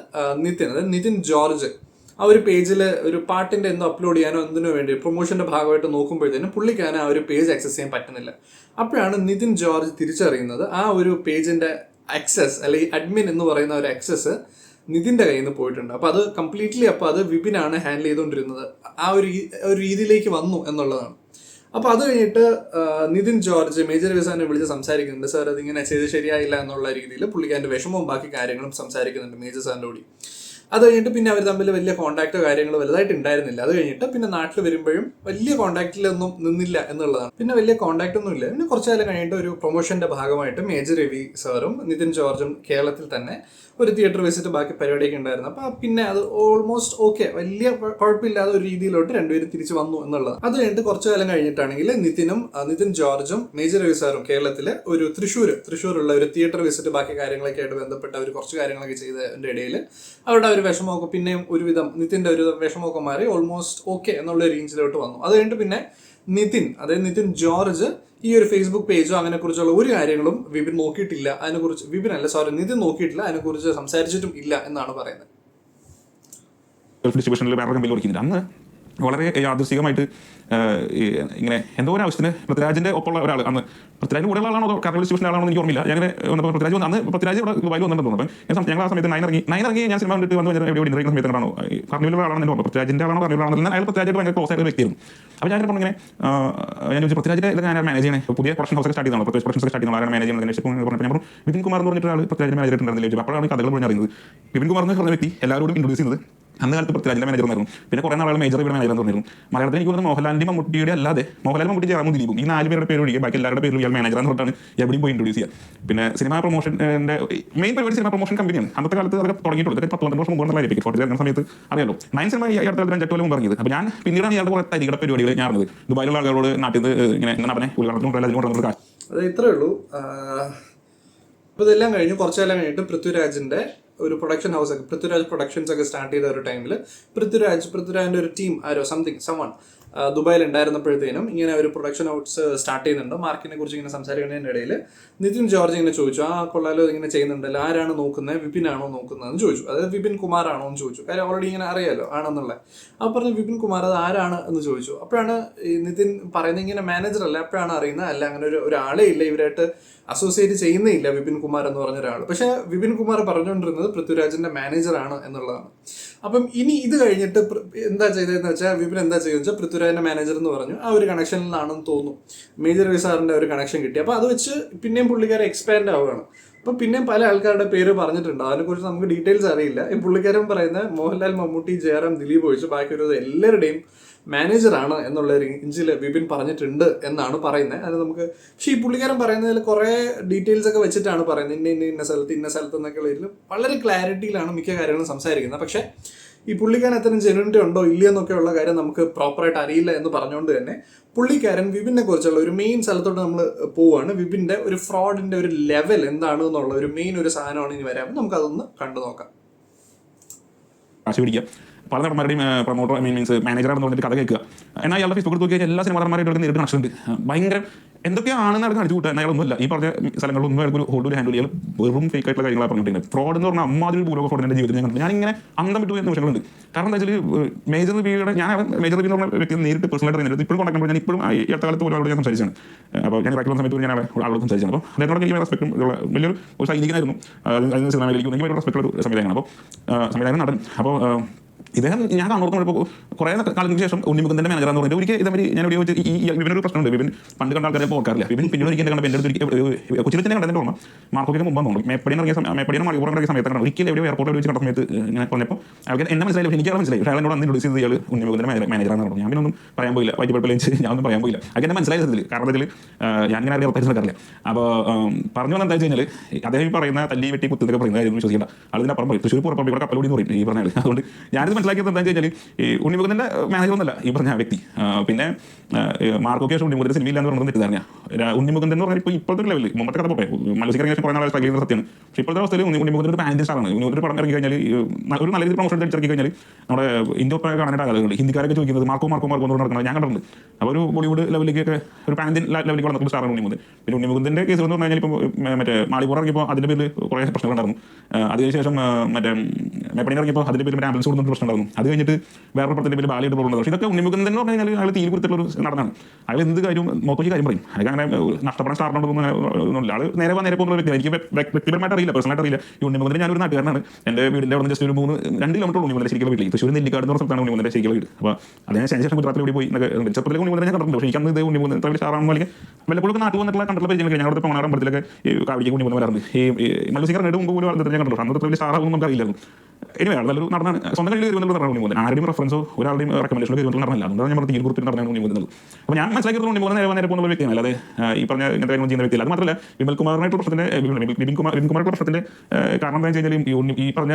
നിതിൻ അതായത് നിതിൻ ജോർജ് ആ ഒരു പേജിൽ ഒരു പാട്ടിന്റെ എന്തോ അപ്ലോഡ് ചെയ്യാനോ എന്തിനോ വേണ്ടി പ്രൊമോഷന്റെ ഭാഗമായിട്ട് നോക്കുമ്പോഴത്തേനും പുള്ളിക്കാനും ആ ഒരു പേജ് ആക്സസ് ചെയ്യാൻ പറ്റുന്നില്ല. അപ്പോഴാണ് നിതിൻ ജോർജ് തിരിച്ചറിയുന്നത് ആ ഒരു പേജിന്റെ ആക്സസ് അല്ലെങ്കിൽ അഡ്മിൻ എന്ന് പറയുന്ന ഒരു ആക്സസ് നിതിന്റെ കയ്യിൽ നിന്ന് പോയിട്ടുണ്ട്. അപ്പോൾ അത് കംപ്ലീറ്റ്ലി അപ്പോൾ അത് വിപിനാണ് ഹാൻഡിൽ ചെയ്തുകൊണ്ടിരുന്നത്. ആ ഒരു ഒരു രീതിയിലേക്ക് വന്നു എന്നുള്ളതാണ്. അപ്പോൾ അത് കഴിഞ്ഞിട്ട് നിതിൻ ജോർജ് മേജർ വിസാനെ വിളിച്ച് സംസാരിക്കുന്നുണ്ട്. സാർ അതിങ്ങനെ ചെയ്ത് ശരിയായില്ല എന്നുള്ള രീതിയിൽ പുള്ളിക്കാരന്റെ വിഷമവും ബാക്കി കാര്യങ്ങളും സംസാരിക്കുന്നുണ്ട് മേജർ സാറിന്റെ കൂടി. അത് കഴിഞ്ഞിട്ട് പിന്നെ അവർ തമ്മിൽ വലിയ കോൺടാക്റ്റോ കാര്യങ്ങളോ വലുതായിട്ട് ഉണ്ടായിരുന്നില്ല അത് കഴിഞ്ഞിട്ട് പിന്നെ നാട്ടിൽ വരുമ്പോഴും വലിയ കോൺടാക്റ്റിലൊന്നും നിന്നില്ല എന്നുള്ളതാണ്. പിന്നെ വലിയ കോൺടാക്റ്റ് ഒന്നും ഇല്ല പിന്നെ കുറച്ചു കാലം കഴിഞ്ഞിട്ട് ഒരു പ്രൊമോഷന്റെ ഭാഗമായിട്ട് മേജർ രവി സാറും നിതിൻ ജോർജും കേരളത്തിൽ തന്നെ ഒരു തിയേറ്റർ വിസിറ്റ് ബാക്കി പരിപാടിയൊക്കെ ഉണ്ടായിരുന്നു. അപ്പൊ പിന്നെ അത് ഓൾമോസ്റ്റ് ഓക്കെ വലിയ കുഴപ്പമില്ലാതെ ഒരു രീതിയിലോട്ട് രണ്ടുപേരും തിരിച്ചു വന്നു എന്നുള്ളത്. അത് കഴിഞ്ഞിട്ട് കുറച്ചു കാലം കഴിഞ്ഞിട്ടാണെങ്കിൽ നിതിനും നിതിൻ ജോർജും മേജർ രവി സാറും കേരളത്തിലെ ഒരു തൃശ്ശൂർ തൃശ്ശൂരുള്ള ഒരു തിയേറ്റർ വിസിറ്റ് ബാക്കി കാര്യങ്ങളൊക്കെ ആയിട്ട് ബന്ധപ്പെട്ട അവർ കുറച്ച് കാര്യങ്ങളൊക്കെ ചെയ്തതിന്റെ ഇടയിൽ അവരുടെ ഒരു വിഷമമൊക്കെ പിന്നെയും ഒരുവിധം നിതിന്റെ ഒരു വിഷമമൊക്കെ മാറി ഓൾമോസ്റ്റ് ഓക്കെ എന്നുള്ള രീതിയിലോട്ട് വന്നു. അത് കഴിഞ്ഞിട്ട് പിന്നെ നിതിൻ അതായത് നിതിൻ ജോർജ് ഈ ഒരു ഫേസ്ബുക്ക് പേജോ അങ്ങനെ കുറിച്ചുള്ള ഒരു കാര്യങ്ങളും വിപിൻ നോക്കിയിട്ടില്ല. അതിനെക്കുറിച്ച് വിപിൻ അല്ല സോറി നിതിൻ നോക്കിയിട്ടില്ല. അതിനെക്കുറിച്ച് സംസാരിച്ചിട്ടും ഇല്ല എന്നാണ് പറയുന്നത്. കമ്പനി വളരെ യാദൃശികമായിട്ട് ഇങ്ങനെ എന്തോ ഒരു ആവശ്യത്തിന് പൃഥ്വിരാജിന്റെ ഒപ്പമുള്ള ഒരാൾ അന്ന്. പൃഥ്വിരാജിന് കൂടെയുള്ള ആളാണോ അതോ കർണൽ ഡിസ്ട്രിബ്യൂഷൻ ആളാണോ എനിക്ക് ഓർമ്മയില്ല. ഞാൻ വന്നപ്പോൾ പൃഥ്വിരാജ് വന്ന് അന്ന് പൃഥ്വിരാജ് ഇവിടെ ദുബായിൽ വന്നിട്ടുണ്ടോ അപ്പം ഞാൻ ഞങ്ങൾ ആ സമയത്ത് നൈൻ ഇറങ്ങി നൈൻ ഇറങ്ങി ഞാൻ സിനിമ കണ്ടിട്ട് വന്ന് എവിടെ ഡിന്നർ ചെയ്യുന്ന സമയത്ത് ആണോ കർണൂലിലുള്ള ആളാണ് എന്റെ ഓർമ്മ പൃഥ്വിരാജിന്റെ ആളാണോ കർണൂലിലാണോ എന്നാൽ അയാൾ പൃഥ്വിരാജായിട്ട് ഭയങ്കര ക്ലോസ് ആയിട്ട് വ്യക്തിയായിരുന്നു. അപ്പോൾ ഞാൻ പറഞ്ഞു ഇങ്ങനെ ഞാൻ ചോദിച്ചു പൃഥ്വിരാജിന്റെ ഇതൊക്കെ ഞാൻ മാനേജ് ചെയ്യണേ? പുതിയ പ്രൊഡക്ഷൻ ഹൗസ് സ്റ്റാർട്ട് ചെയ്യുന്നത് പ്രൊഡക്ഷൻ സ്റ്റാർട്ട് ചെയ്യുന്നത് ആരാണ് മാനേജ് ചെയ്യുന്നത്? അന്വേഷിച്ചപ്പോൾ ഞാൻ പറഞ്ഞു വിപിൻ കുമാർ എന്ന് പറഞ്ഞിട്ട് പൃഥ്വിരാജിന്റെ മാനേജ് ആയിട്ടുണ്ടായിരുന്നില്ല അപ്പോഴാണ് കഥകൾ മുഴുവൻ അറിയുന്നത്. വിപിൻ കുമാർ എന്ന് പറഞ്ഞ വ്യക്തി എല്ലാവരോടും ഇൻട്രോഡ്യൂസ് ചെയ്യുന്നത് അന്ന് കാലത്ത് പൃഥ്വിരാജിന്റെ മാനേജർ ആയിരുന്നു പിന്നെ കുറേ നാളുകൾ മേജർ ഇവിടെ മാനേജർ പറഞ്ഞിരുന്നു മലയാളത്തിൽ എനിക്ക് തോന്നുന്നു മോഹൻലാലിന്റെ മമ്മൂട്ടിയുടെ അല്ലാതെ മോഹൻലാൽ മമ്മൂട്ടി ജാമു ദിലീപും. ഈ നാല് പേരുടെ പേര് ബാക്കി എല്ലാവരുടെ പേരും ഇയാൾ മാനേജർ എന്ന് പറഞ്ഞിട്ടാണ് എവിടെയും പോയി ഇൻട്രോഡ്യൂസ് ചെയ്യുക പിന്നെ സിനിമാ പ്രൊമോഷന്റെ മെയിൻ പരിപാടി സിനിമ പ്രൊമോഷൻ കമ്പനിയാണ് അന്നത്തെ കാലത്ത് അതൊക്കെ തുടങ്ങിയിട്ടുള്ളത് പത്ത് പന്ത്രണ്ട് വർഷം മുമ്പ് ഫോട്ടോ ചെയ്യുന്ന സമയത്ത് അറിയാലോ. നയൻ സിനിമ ഈ അടുത്ത രണ്ട് മുമ്പ് അപ്പോൾ ഞാൻ പിന്നീടാണ് ഇയാളുടെ കുറേ തരികട പരിപാടികൾ ഞാൻ അറിഞ്ഞത്. ദുബായിലുള്ള ആളുകളോട് നാട്ടിൽ ഇങ്ങനെ എന്താ ഉദ്ഘാടനത്തിന് അതെ കൊണ്ടുവന്ന കാശ് അത് ഇത്രേ ഉള്ളൂ. അപ്പോൾ ഇതെല്ലാം കഴിഞ്ഞ് കുറച്ചെല്ലാം കഴിഞ്ഞിട്ട് പൃഥ്വിരാജിന്റെ ഒരു പ്രൊഡക്ഷൻ ഹൗസ് ഒക്കെ പൃഥ്വിരാജ് പ്രൊഡക്ഷൻസ് ഒക്കെ സ്റ്റാർട്ട് ചെയ്ത ഒരു ടൈമിൽ പൃഥ്വിരാജ് പൃഥ്വിരാജിന്റെ ഒരു ടീം ആരോ സംതിങ് സവൺ ദുബായിൽ ഉണ്ടായിരുന്നപ്പോഴത്തേനും ഇങ്ങനെ ഒരു പ്രൊഡക്ഷൻ ഔട്ട്സ് സ്റ്റാർട്ട് ചെയ്യുന്നുണ്ട്. മാർക്കിനെ കുറിച്ച് ഇങ്ങനെ സംസാരിക്കുന്നതിന്റെ ഇടയിൽ നിതിൻ ജോർജ് ഇങ്ങനെ ചോദിച്ചു ആ കൊള്ളാലോ ഇങ്ങനെ ചെയ്യുന്നുണ്ടല്ലോ ആരാണ് നോക്കുന്നത്? വിപിൻ ആണോ നോക്കുന്നതെന്ന് ചോദിച്ചു. അതായത് വിപിൻ കുമാർ ആണോ എന്ന് ചോദിച്ചു. കാര്യം ഓൾറെഡി ഇങ്ങനെ അറിയാലോ ആണെന്നുള്ളത് അപ്പോൾ പറഞ്ഞു വിപിൻ കുമാർ അത് ആരാണ്? എന്ന് ചോദിച്ചു. അപ്പോഴാണ് നിതിൻ പറയുന്നത് ഇങ്ങനെ മാനേജർ അല്ല അപ്പോഴാണ് അറിയുന്നത് അല്ല അങ്ങനെ ഒരു ഒരാളേ ഇല്ല ഇവരായിട്ട് അസോസിയേറ്റ് ചെയ്യുന്നേ ഇല്ല വിപിൻ കുമാർ എന്ന് പറഞ്ഞ ഒരാൾ പക്ഷേ വിപിൻ കുമാർ പറഞ്ഞുകൊണ്ടിരുന്നത് പൃഥ്വിരാജിന്റെ മാനേജറാണ് എന്നുള്ളതാണ്. അപ്പം ഇനി ഇത് കഴിഞ്ഞിട്ട് എന്താ ചെയ്തതെന്ന് വെച്ചാൽ വിപിൻ എന്താ ചെയ്തെന്ന് വെച്ചാൽ പൃഥ്വിരാജിന്റെ മാനേജർ എന്ന് പറഞ്ഞു. ആ ഒരു കണക്ഷനിലാണെന്ന് തോന്നുന്നു. മേജർ വിസാറിന്റെ ഒരു കണക്ഷൻ കിട്ടി. അപ്പോൾ അത് വെച്ച് പിന്നെയും പുള്ളിക്കാരെ എക്സ്പാൻഡ് ആവുകയാണ്. അപ്പൊ പിന്നെയും പല ആൾക്കാരുടെ പേര് പറഞ്ഞിട്ടുണ്ട്. അതിനെക്കുറിച്ച് നമുക്ക് ഡീറ്റെയിൽസ് അറിയില്ല. ഈ പുള്ളിക്കാരൻ പറയുന്ന മോഹൻലാൽ മമ്മൂട്ടി ജയറാം ദിലീപ് ഒഴിച്ച് ബാക്കിയുള്ളത് എല്ലാവരുടെയും മാനേജറാണ് എന്നുള്ള റേഞ്ചിൽ വിപിൻ പറഞ്ഞിട്ടുണ്ട് എന്നാണ് പറയുന്നത്. അത് നമുക്ക് പക്ഷേ ഈ പുള്ളിക്കാരൻ പറയുന്നതിൽ കുറേ ഡീറ്റെയിൽസ് ഒക്കെ വെച്ചിട്ടാണ് പറയുന്നത്. ഇന്ന ഇന്ന ഇന്ന സ്ഥലത്ത് ഇന്ന സ്ഥലത്ത് എന്നൊക്കെ ഉള്ളതിൽ വളരെ ക്ലാരിറ്റിയിലാണ് മിക്ക കാര്യങ്ങളും സംസാരിക്കുന്നത്. പക്ഷേ ഈ പുള്ളിക്കാരൻ അത്തരം ജനുവിന്റെ ഉണ്ടോ ഇല്ലയെന്നൊക്കെ ഉള്ള കാര്യം നമുക്ക് പ്രോപ്പറായിട്ട് അറിയില്ല എന്ന് പറഞ്ഞുകൊണ്ട് തന്നെ പുള്ളിക്കാരൻ വിപിനെ കുറിച്ചുള്ള ഒരു മെയിൻ സ്ഥലത്തോട്ട് നമ്മൾ പോവുകയാണ് വിപിന്റെ ഒരു ഫ്രോഡിന്റെ ഒരു ലെവൽ എന്താണ് എന്നുള്ള ഒരു മെയിൻ ഒരു സാധനമാണ് ഇനി വരാമെന്ന് നമുക്ക് അതൊന്ന് കണ്ടു നോക്കാം പല നടന്മാരുടെയും പ്രൊമോട്ടർ മീൻ മീൻസ് മാനേജറാണെന്ന് പറഞ്ഞിട്ട് കഥ കേൾക്കുക. എന്നാൽ അയാളുടെ ഫേസ്ബുക്കിൽ കഴിഞ്ഞാൽ എല്ലാ സിനിമാടന്മാരായിട്ട് നേരിട്ട് കണക്ഷൻ ഉണ്ട്. ഭയങ്കര എന്തൊക്കെയാണെന്ന് അയാൾ കാണിച്ചു കൂട്ടുക അയാളൊന്നുമല്ല ഈ പറഞ്ഞ സ്ഥലങ്ങളിലൊന്നും അയാൾക്ക് ഒരു ഹോൾഡ് ഒരു ഹാൻഡിൽ ചെയ്യാൻ വെറും ഫേക്ക് ആയിട്ടുള്ള കാര്യങ്ങളാണ് പറഞ്ഞിട്ടുണ്ട് ഫ്രോഡ് എന്ന് പറഞ്ഞാൽ അമ്മാതിരി ഭൂലോക ഫ്രോഡ് എന്റെ ജീവിതത്തിൽ ഞാൻ കണ്ടു ഞാനിങ്ങനെ അന്തം വിട്ടു എന്ന നിമിഷങ്ങളുണ്ട്. കാരണം എന്താ വെച്ചാൽ മേജർ ബിയുടെ ഞാൻ മേജർ റിവ്യൂ എന്ന് പറഞ്ഞ വ്യക്തി നേരിട്ട് പേഴ്സണലായിട്ട് നേരിട്ട് ഇപ്പോഴും കോൺടാക്ട് ഞാൻ ഇപ്പോഴും ഈ അടുത്ത കാലത്ത് ഒരാളോട് ഞാൻ സംസാരിച്ചാണ്. അപ്പോൾ ഞാൻ ഇറക്കുന്ന സമയത്ത് ഞാൻ ആളോട് സംസാരിച്ചാണ്. അപ്പോൾ അദ്ദേഹത്തോട് എനിക്ക് റെസ്പെക്ട് വലിയൊരു ഒരു സൈനികനായിരുന്നു. അതിന് സിനിമയിലേക്ക് എനിക്ക് ഭയങ്കര റെസ്പെക്ട് ഒരു സംവിധാനമാണ് അപ്പോൾ സംവിധാനം നടൻ. അപ്പോൾ ഇദ്ദേഹം ഞാൻ കാണുമ്പോൾ കുറേ കാലത്തിന് ശേഷം ഉണ്ണിമുഖന്റെ മാനേജർ എന്ന് പറഞ്ഞിട്ട് ഒരിക്കൽ ഇതേമാതിരി ഞാൻ വെച്ച് ഈ ഇവനൊരു പ്രശ്നമുണ്ട്. വിവിൻ പണ്ട് കണ്ട ആൾക്കാരെ പോകാറില്ല വിവിൻ പിന്നീട് ഒരിക്കൽ കണ്ടപ്പോൾ എന്റെ അടുത്ത് കൊച്ചിയിൽ തന്നെ കണ്ടതിന്റെ ഓർമ്മ. മാർക്കൊക്കെ മുമ്പ് തോന്നുന്നു മേപ്പടിയിൽ ഇറങ്ങിയ സമയം മേപ്പടിയിൽ മണിപ്പുറം ഇറങ്ങിയ സമയത്ത് കണ്ടു ഒരിക്കലും എവിടെ എയർപോർട്ടിൽ വെച്ച് കണ്ട സമയത്ത് ഇങ്ങനെ പറഞ്ഞപ്പോൾ അയാൾക്ക് എന്നെ മനസ്സിലായി എനിക്ക് അത് മനസ്സിലായി. പക്ഷേ അയാളോട് അന്ന് ഇൻട്രോഡ്യൂസ് ചെയ്ത് ഇയാൾ ഉണ്ണിമുഖന്റെ എന്ന് പറഞ്ഞു. ഞാൻ പിന്നെ ഒന്നും പറയാൻ പോയില്ല. വൈകിട്ട് ഞാൻ ഒന്നും പറയാൻ പോയില്ല. അതൊക്കെ എന്നെ മനസ്സിലായ ഇതിൽ കാരണം ഇതിൽ ഞാൻ ഇങ്ങനെ അറിയാൻ നടക്കാറില്ല അപ്പോൾ പറഞ്ഞു വന്നാൽ എന്താ വെച്ച് കഴിഞ്ഞാൽ അദ്ദേഹം പറയുന്ന തല്ലി വെട്ടി കുത്തൊക്കെ പറയുന്ന കാര്യം വിശ്വസിക്കേണ്ട. അതിനപ്പുറം തൃശ്ശൂർ പുറപ്പം ഇവിടെ കപ്പലോടി എന്ന് പറയും ഈ പറഞ്ഞാൽ അതുകൊണ്ട് ഞാനിത് മനസ്സിലാക്കിയത് എന്താ വെച്ചാൽ ഈ ഉണ്ണിമുഖത്തിന്റെ മാനേജർ ഒന്നല്ല ഈ പറഞ്ഞ വ്യക്തി. പിന്നെ മാർക്കൊക്കെ ശേഷം സിനിമ എന്ന് പറഞ്ഞത് തെറ്റിദ്ധാരണ ഉണ്ണിമുഖൻ എന്ന് പറഞ്ഞാൽ ഇപ്പോൾ ഇപ്പോഴത്തെ ഒരു ലെവലിൽ മുമ്പത്തെ കഥ പോട്ടെ. മത്സരം ഇറങ്ങിയ കുറേ നാളെ സ്ട്രഗിൾ ചെയ്യുന്ന സത്യമാണ് പക്ഷേ ഇപ്പോഴത്തെ അവസ്ഥയിൽ ഉണ്ണി ഉണ്ണിമുഖന്റെ ഒരു പാൻഡ് സ്റ്റാറാണ് ഉണ്ണിമുഖന്റെ പടം ഇറങ്ങി കഴിഞ്ഞാൽ ഒരു നല്ല രീതിയിൽ പ്രൊമോഷൻ അടിച്ചിറക്കി കഴിഞ്ഞാൽ നമ്മുടെ ഇന്ത്യ ഒപ്പം കാണാനായിട്ട് ആളുകൾ ഹിന്ദിക്കാരൊക്കെ ചോദിക്കുന്നത് മാർക്കോ മാർക്കോ മാർക്കോ എന്ന് നടക്കുന്നത് ഞാൻ കണ്ടിട്ടുണ്ട്. അപ്പോൾ ഒരു ബോളിവുഡ് ലെവലിലേക്കൊക്കെ ഒരു പാൻഡിൻ ലെവലിലേക്ക് വളർന്നിട്ടുള്ള ഉണ്ണി ഉണ്ണിമുഖൻ പിന്നെ ഉണ്ണി ഉണ്ണിമുഖന്റെ കേസ് എന്ന് പറഞ്ഞാൽ ഇപ്പോൾ മറ്റേ മാളിപുറം ഇറങ്ങിയപ്പോൾ അതിന്റെ പേരിൽ കുറേ പ്രശ്നങ്ങളുണ്ടായിരുന്നു അതിനുശേഷം മറ്റേ മേപ്പണി ഇറങ്ങിയപ്പോൾ അതിന്റെ പേര് ആംബുലൻസ് കൊടുക്കുന്ന പ്രശ്നം ഉണ്ടായിരുന്നു. അത് കഴിഞ്ഞിട്ട് വേറെ പടത്തിന്റെ പേര് ബാലിയുടെ പ്രോബ്ലം പക്ഷേ ഇതൊക്കെ ഉണ്ണിമുഖം എന്ന് പറഞ്ഞു കഴിഞ്ഞാൽ അയാൾ തീരെ കുറിച്ചുള്ള ഒരു നടനാണ്. അയാൾ എന്ത് കാര്യം നോക്കി കാര്യം പറയും. അയാൾ അങ്ങനെ നഷ്ടപ്പെടാൻ സ്റ്റാർട്ടുണ്ടൊന്നും ആൾ നേരെ വന്ന് നേരെ പോകുന്ന വ്യക്തി. എനിക്ക് വ്യക്തിപരമായിട്ട് അറിയില്ല പേഴ്സണലായിട്ട് അറിയില്ല. ഈ ഉണ്ണിമുഖത്തിന് ഞാനൊരു നാട്ടുകാരനാണ്. എന്റെ വീടിന്റെ അവിടെ ജസ്റ്റ് ഒരു മൂന്ന് രണ്ട് കിലോമീറ്റർ ഉണ്ണിമുഖൻ ശരിക്കും വീട്ടിൽ തൃശ്ശൂർ നെല്ലിക്കാട് എന്ന് പറഞ്ഞ സ്ഥലത്താണ് ഉണ്ണിമുഖന്റെ ശരിക്കും വീട്. അപ്പോൾ അതിന് ശേഷം ഗുജറാത്തിൽ കൂടി പോയി. ചെറുപ്പത്തിലേക്ക് ഞാൻ കണ്ടിട്ടുണ്ട്. പക്ഷേ എനിക്കന്ന് ഇത് ഉണ്ണിമുഖൻ ഇത്ര വലിയ സ്റ്റാറാണെന്ന് അല്ലെങ്കിൽ വല്ലപ്പോഴും നാട്ടിൽ വന്നിട്ടുള്ള കണ്ടിട്ടുള്ള പരിചയം ഞങ്ങളുടെ ഈ കാവിടിക്ക് ഉണ്ണിമുഖൻ വരാറുണ്ട്. ഈ മല്ലസിംഗർ നേടും മുമ്പ് പോലും ഞാൻ കണ്ടിട്ടുണ്ട് അന്നത്തെ വലിയ സ്റ്റാറാകും നമുക്ക് അറിയില്ലായിരുന്നു. ഇനി വേണം നല്ലൊരു നടനാണ്. സ്വന്തം കഴിയിൽ വരുന്ന നടനാണ് പോകുന്നത് ആരുടെയും റെഫറൻസോ ഒരാളുടെയും റെക്കമെൻഡേഷനോ കയറി നടനല്ല അതുകൊണ്ടാണ് ഞാൻ തീരുപുറത്തിൽ നടന്നാണ് പോകുന്നത് അപ്പോൾ ഞാൻ മനസ്സിലാക്കിയത് ഉണ്ണിമുഖൻ നേരെ നേരെ പോകുന്ന വ്യക്തിയാണ്. അല്ലാതെ ഈ പറഞ്ഞ ഇങ്ങനത്തെ കാര്യങ്ങൾ ചെയ്യുന്ന വ്യക്തിയല്ല. അത് മാത്രമല്ല വിമൽ കുമാറിനായിട്ടുള്ള പ്രശ്നത്തിന്റെ ഏ, വിപിൻ- കുമാർ വിപിൻ കുമാറിന്റെ പ്രശ്നത്തിന്റെ കാരണം എന്താണെന്ന് വെച്ച് കഴിഞ്ഞാൽ ഈ പറഞ്ഞ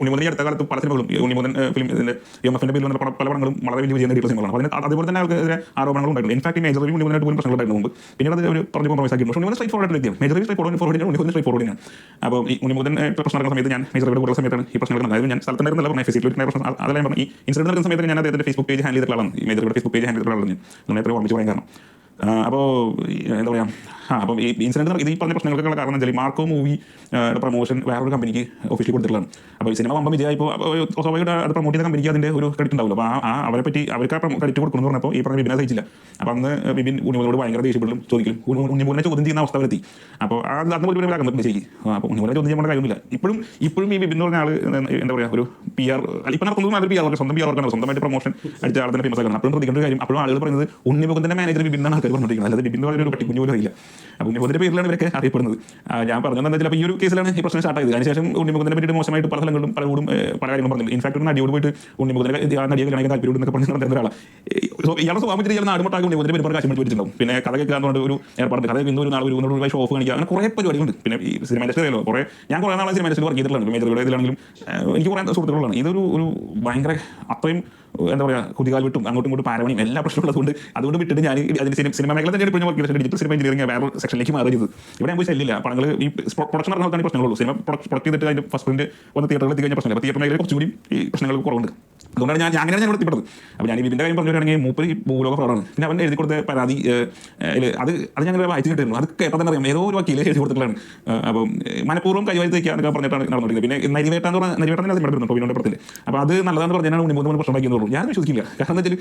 ഉണ്ണിമുതൽ അടുത്ത കാലത്ത് പല സിനിമകളും ഉണ്ണിമുതൻ ഫിലിം ഇതിന്റെ എം എഫിന്റെ പേരിൽ വന്ന പല പടങ്ങളും വളരെ വലിയ വിജയം നേടിയിട്ടുള്ള സിനിമകളാണ്. അതിന് അതുപോലെ തന്നെ ആൾക്കെതിരെ ആരോപണങ്ങൾ ഉണ്ടായിരുന്നു ഇൻഫാക്ട് മേജർ റിവ്യൂ ഉണ്ണിമുതനായിട്ട് പോലും പ്രശ്നങ്ങളുണ്ടായിരുന്നു മുമ്പ്. പിന്നീട് അത് ഒരു പറഞ്ഞു കോംപ്രമൈസ് ആക്കി പക്ഷേ ഉണ്ണിമുതൻ സ്ട്രൈറ്റ് ഫോർവേഡ് വ്യക്തിയാണ്. Major review straight forward forward ഉണ്ണിമുതൻ സ്ട്രൈറ്റ് ഫോർവേഡ് അപ്പോൾ ഈ ഉണ്ണിമുതൻ പ്രശ്നം നടക്കുന്ന സമയത്ത് ഞാൻ മേജർ റിവ്യൂ കൂടുതൽ സമയത്താണ് ഈ പ്രശ്നങ്ങൾ അതായത് ഞാൻ സ്ഥലത്തുണ്ടായിരുന്നില്ല പറഞ്ഞ ഫേസിൽ പ്രശ്നം. അതെല്ലാം പറഞ്ഞു. ഈ ഇൻസിഡന്റ് നടക്കുന്ന സമയത്ത് ഞാൻ അദ്ദേഹത്തിന്റെ ഫേസ്ബുക്ക് പേജ് ഹാൻഡിൽ ചെയ്തിട്ടുള്ളതാണ് ഈ മേജർ ഫേസ്ബുക്ക് പേജ് ഹാൻഡിൽ ചെയ്തിട്ടുള്ളതാണ് ഞാൻ. നമ്മളെ എത്ര ഓർമ്മിച്ച് പറയാൻ കാരണം. അപ്പോൾ എന്താ പറയുക ആ അപ്പം ഈ ഇൻസിഡന്റ് ഇത് ഈ പറഞ്ഞ പ്രശ്നങ്ങൾക്കുള്ള കാരണം വെച്ചാൽ മാർക്കോ മൂവി പ്രൊമോഷൻ വേറൊരു കമ്പനിക്ക് ഒഫീഷ്യലി കൊടുത്തിട്ടുള്ളതാണ്. അപ്പോൾ ഈ സിനിമ വമ്പം വിജയമായപ്പോൾ സ്വാഭാവികമായിട്ട് അത് പ്രൊമോട്ട് ചെയ്ത കമ്പനിക്ക് അതിന്റെ ഒരു ക്രെഡിറ്റ് ഉണ്ടാവില്ല അപ്പോൾ ആ അവരെ പറ്റി അവർക്ക് ആ ക്രെഡിറ്റ് കൊടുക്കുന്നു പറഞ്ഞപ്പോൾ ഈ പറഞ്ഞ ബിബിനെ സഹിച്ചില്ല. അപ്പോൾ അന്ന് വിപിൻ ഉണ്ണിമൂലനോട് ഭയങ്കര ദേഷ്യപ്പെടും ചോദിക്കും ഉണ്ണി- ചോദ്യം ചെയ്യുന്ന അവസ്ഥ വരെത്തി. അപ്പോൾ ആ അന്ന് ഒരു ഇവരാകുന്നു ശരി അപ്പോൾ ഉണ്ണിമൂലനെ ചോദ്യം ചെയ്യാൻ കാര്യമില്ല ഇപ്പോഴും ഇപ്പോഴും ഈ വിബിൻ എന്ന് പറഞ്ഞ ആൾ എന്താ പറയുക ഒരു പി ആർ ഇപ്പം നടത്തുന്നത് അതൊരു പി ആർ സ്വന്തം പി ആർ വർക്കാണ് സ്വന്തമായിട്ട് പ്രൊമോഷൻ അടിച്ച ആൾ തന്നെ ഫേമസ് ആക്കണം. അപ്പോഴും പ്രതികേണ്ട കാര്യം അപ്പോഴും ആളുകൾ പറയുന്നത് ഉണ്ണിമുഖത്തിന്റെ മാനേജർ വിബിൻ ആൾക്കാർ പറഞ്ഞിരിക്കുന്നത് അല്ലാതെ എന്ന് പറയുന്ന കുഞ്ഞു പട്ടിക്കുഞ്ഞു പോലും അറിയില്ല. അപ്പോൾ ഉണ്ണിമുഖത്തിന്റെ പേരിലാണ് ഇവരൊക്കെ അറിയപ്പെടുന്നത്. ഞാൻ പറഞ്ഞു എന്താ വെച്ചാൽ അപ്പോൾ ഈ ഒരു കേസിലാണ് ഈ പ്രശ്നം സ്റ്റാർട്ട് ചെയ്തത് അതിനുശേഷം ഉണ്ണിമുഖത്തിനെ പറ്റിയിട്ട് മോശമായിട്ട് പല സ്ഥലങ്ങളിലും ഏഹ്, പല കാര്യങ്ങളും പറഞ്ഞു ഇൻഫാക്ട് ഒരു നടിയോട് പോയിട്ട് ഉണ്ണിമുഖത്തിനെ ആ നടിയെ കാണിക്കാൻ താല്പര്യം എന്നൊക്കെ പറഞ്ഞ് നടന്ന ഒരാളാണ് സോ ഇയാളെ സ്വഭാവം വെച്ചിട്ട് ഇയാൾ നാടുമട്ടാക്കി ഉണ്ണിമുഖത്തിന്റെ പേര് കാശ്മീർ വെച്ചിട്ടുണ്ടാവും പിന്നെ കഥ പറഞ്ഞ ഒരു ഏർപ്പാട് കഥ ഇന്ന് ഒരു നാൾ ഒരു ഒരു ഷോ ഓഫ് കാണിക്കുക. അങ്ങനെ കുറേ പരിപാടികളുണ്ട്. പിന്നെ ഈ സിനിമ ഇൻഡസ്ട്രി അറിയാലോ കുറേ ഞാൻ കുറേ നാളെ സിനിമ ഇൻഡസ്ട്രി വർക്ക് ചെയ്തിട്ടുള്ളതാണ്. മേജർ ഇതിലാണെങ്കിലും എനിക്ക് കുറേ സുഹൃത്തുക്കളാണ് ഇതൊരു ഒരു ഭയങ്കര അത്രയും എന്താ പറയുക കുതികാൽ വിട്ടും അങ്ങോട്ടും ഇങ്ങോട്ടും പാരമണിയും എല്ലാ പ്രശ്നമുള്ളതുകൊണ്ട് അതുകൊണ്ട് വിട്ടിട്ട് ഞാൻ അതിന് സിനിമ മേഖല തന്നെ ഡിജിറ്റൽ സിനിമ എഞ്ചിനീയറിംഗ് വേറെ സെക്ഷനിലേക്ക് മാറി ചെയ്തത് ഇവിടെ പോയി ചെല്ലില്ല പണങ്ങൾ ഈ പ്രൊഡക്ഷൻ നടന്ന ആൾക്കാണ് പ്രശ്നങ്ങളുള്ളൂ സിനിമ പ്രൊഡക്ട് ചെയ്തിട്ട് അതിന്റെ ഫസ്റ്റ് പ്രിന്റ് വന്ന തിയേറ്ററിൽ എത്തി കഴിഞ്ഞ പ്രശ്നമില്ല. അപ്പോൾ തിയേറ്റർ മേഖല കുറച്ചുകൂടി ഈ പ്രശ്നങ്ങൾ കുറവുണ്ട്. അതുകൊണ്ടാണ് ഞാൻ അങ്ങനെ അങ്ങനെയാണ് ഞാൻ എത്തിപ്പെട്ടത്. അപ്പോൾ ഞാൻ ഈ ഇതിന്റെ കാര്യം പറഞ്ഞിട്ടാണെങ്കിൽ മൂപ്പര് ഈ ഭൂലോക ഫ്രോഡാണ് പിന്നെ അവൻ എഴുതി കൊടുത്ത പരാതി അത് അത് ഞങ്ങൾ വായിച്ചു കിട്ടിയിരുന്നു അത് കേട്ടാൽ തന്നെ അറിയാം. ഏതോ ഒരു വക്കീലെ എഴുതി കൊടുത്തിട്ടുള്ളതാണ്. അപ്പം മനഃപൂർവം കൈവാരി തയ്ക്കാന്നൊക്കെ പറഞ്ഞിട്ടാണ് നടന്നിരിക്കുന്നത്. പിന്നെ നരിവേട്ട പറഞ്ഞാൽ പറഞ്ഞ അത് ഇവിടെ വരുന്നു ടോവിനോന്റെ പടത്തിൽ അപ്പോൾ അത് നല്ലതാണെന്ന് പറഞ്ഞാൽ ഉണ്ണിമൂന്ന് പ്രശ്നം ഉണ്ടാക്കിയെന്നുള്ളൂ ഞാൻ വിശ്വസിക്കില്ല. കാരണം എന്താ വെച്ചാൽ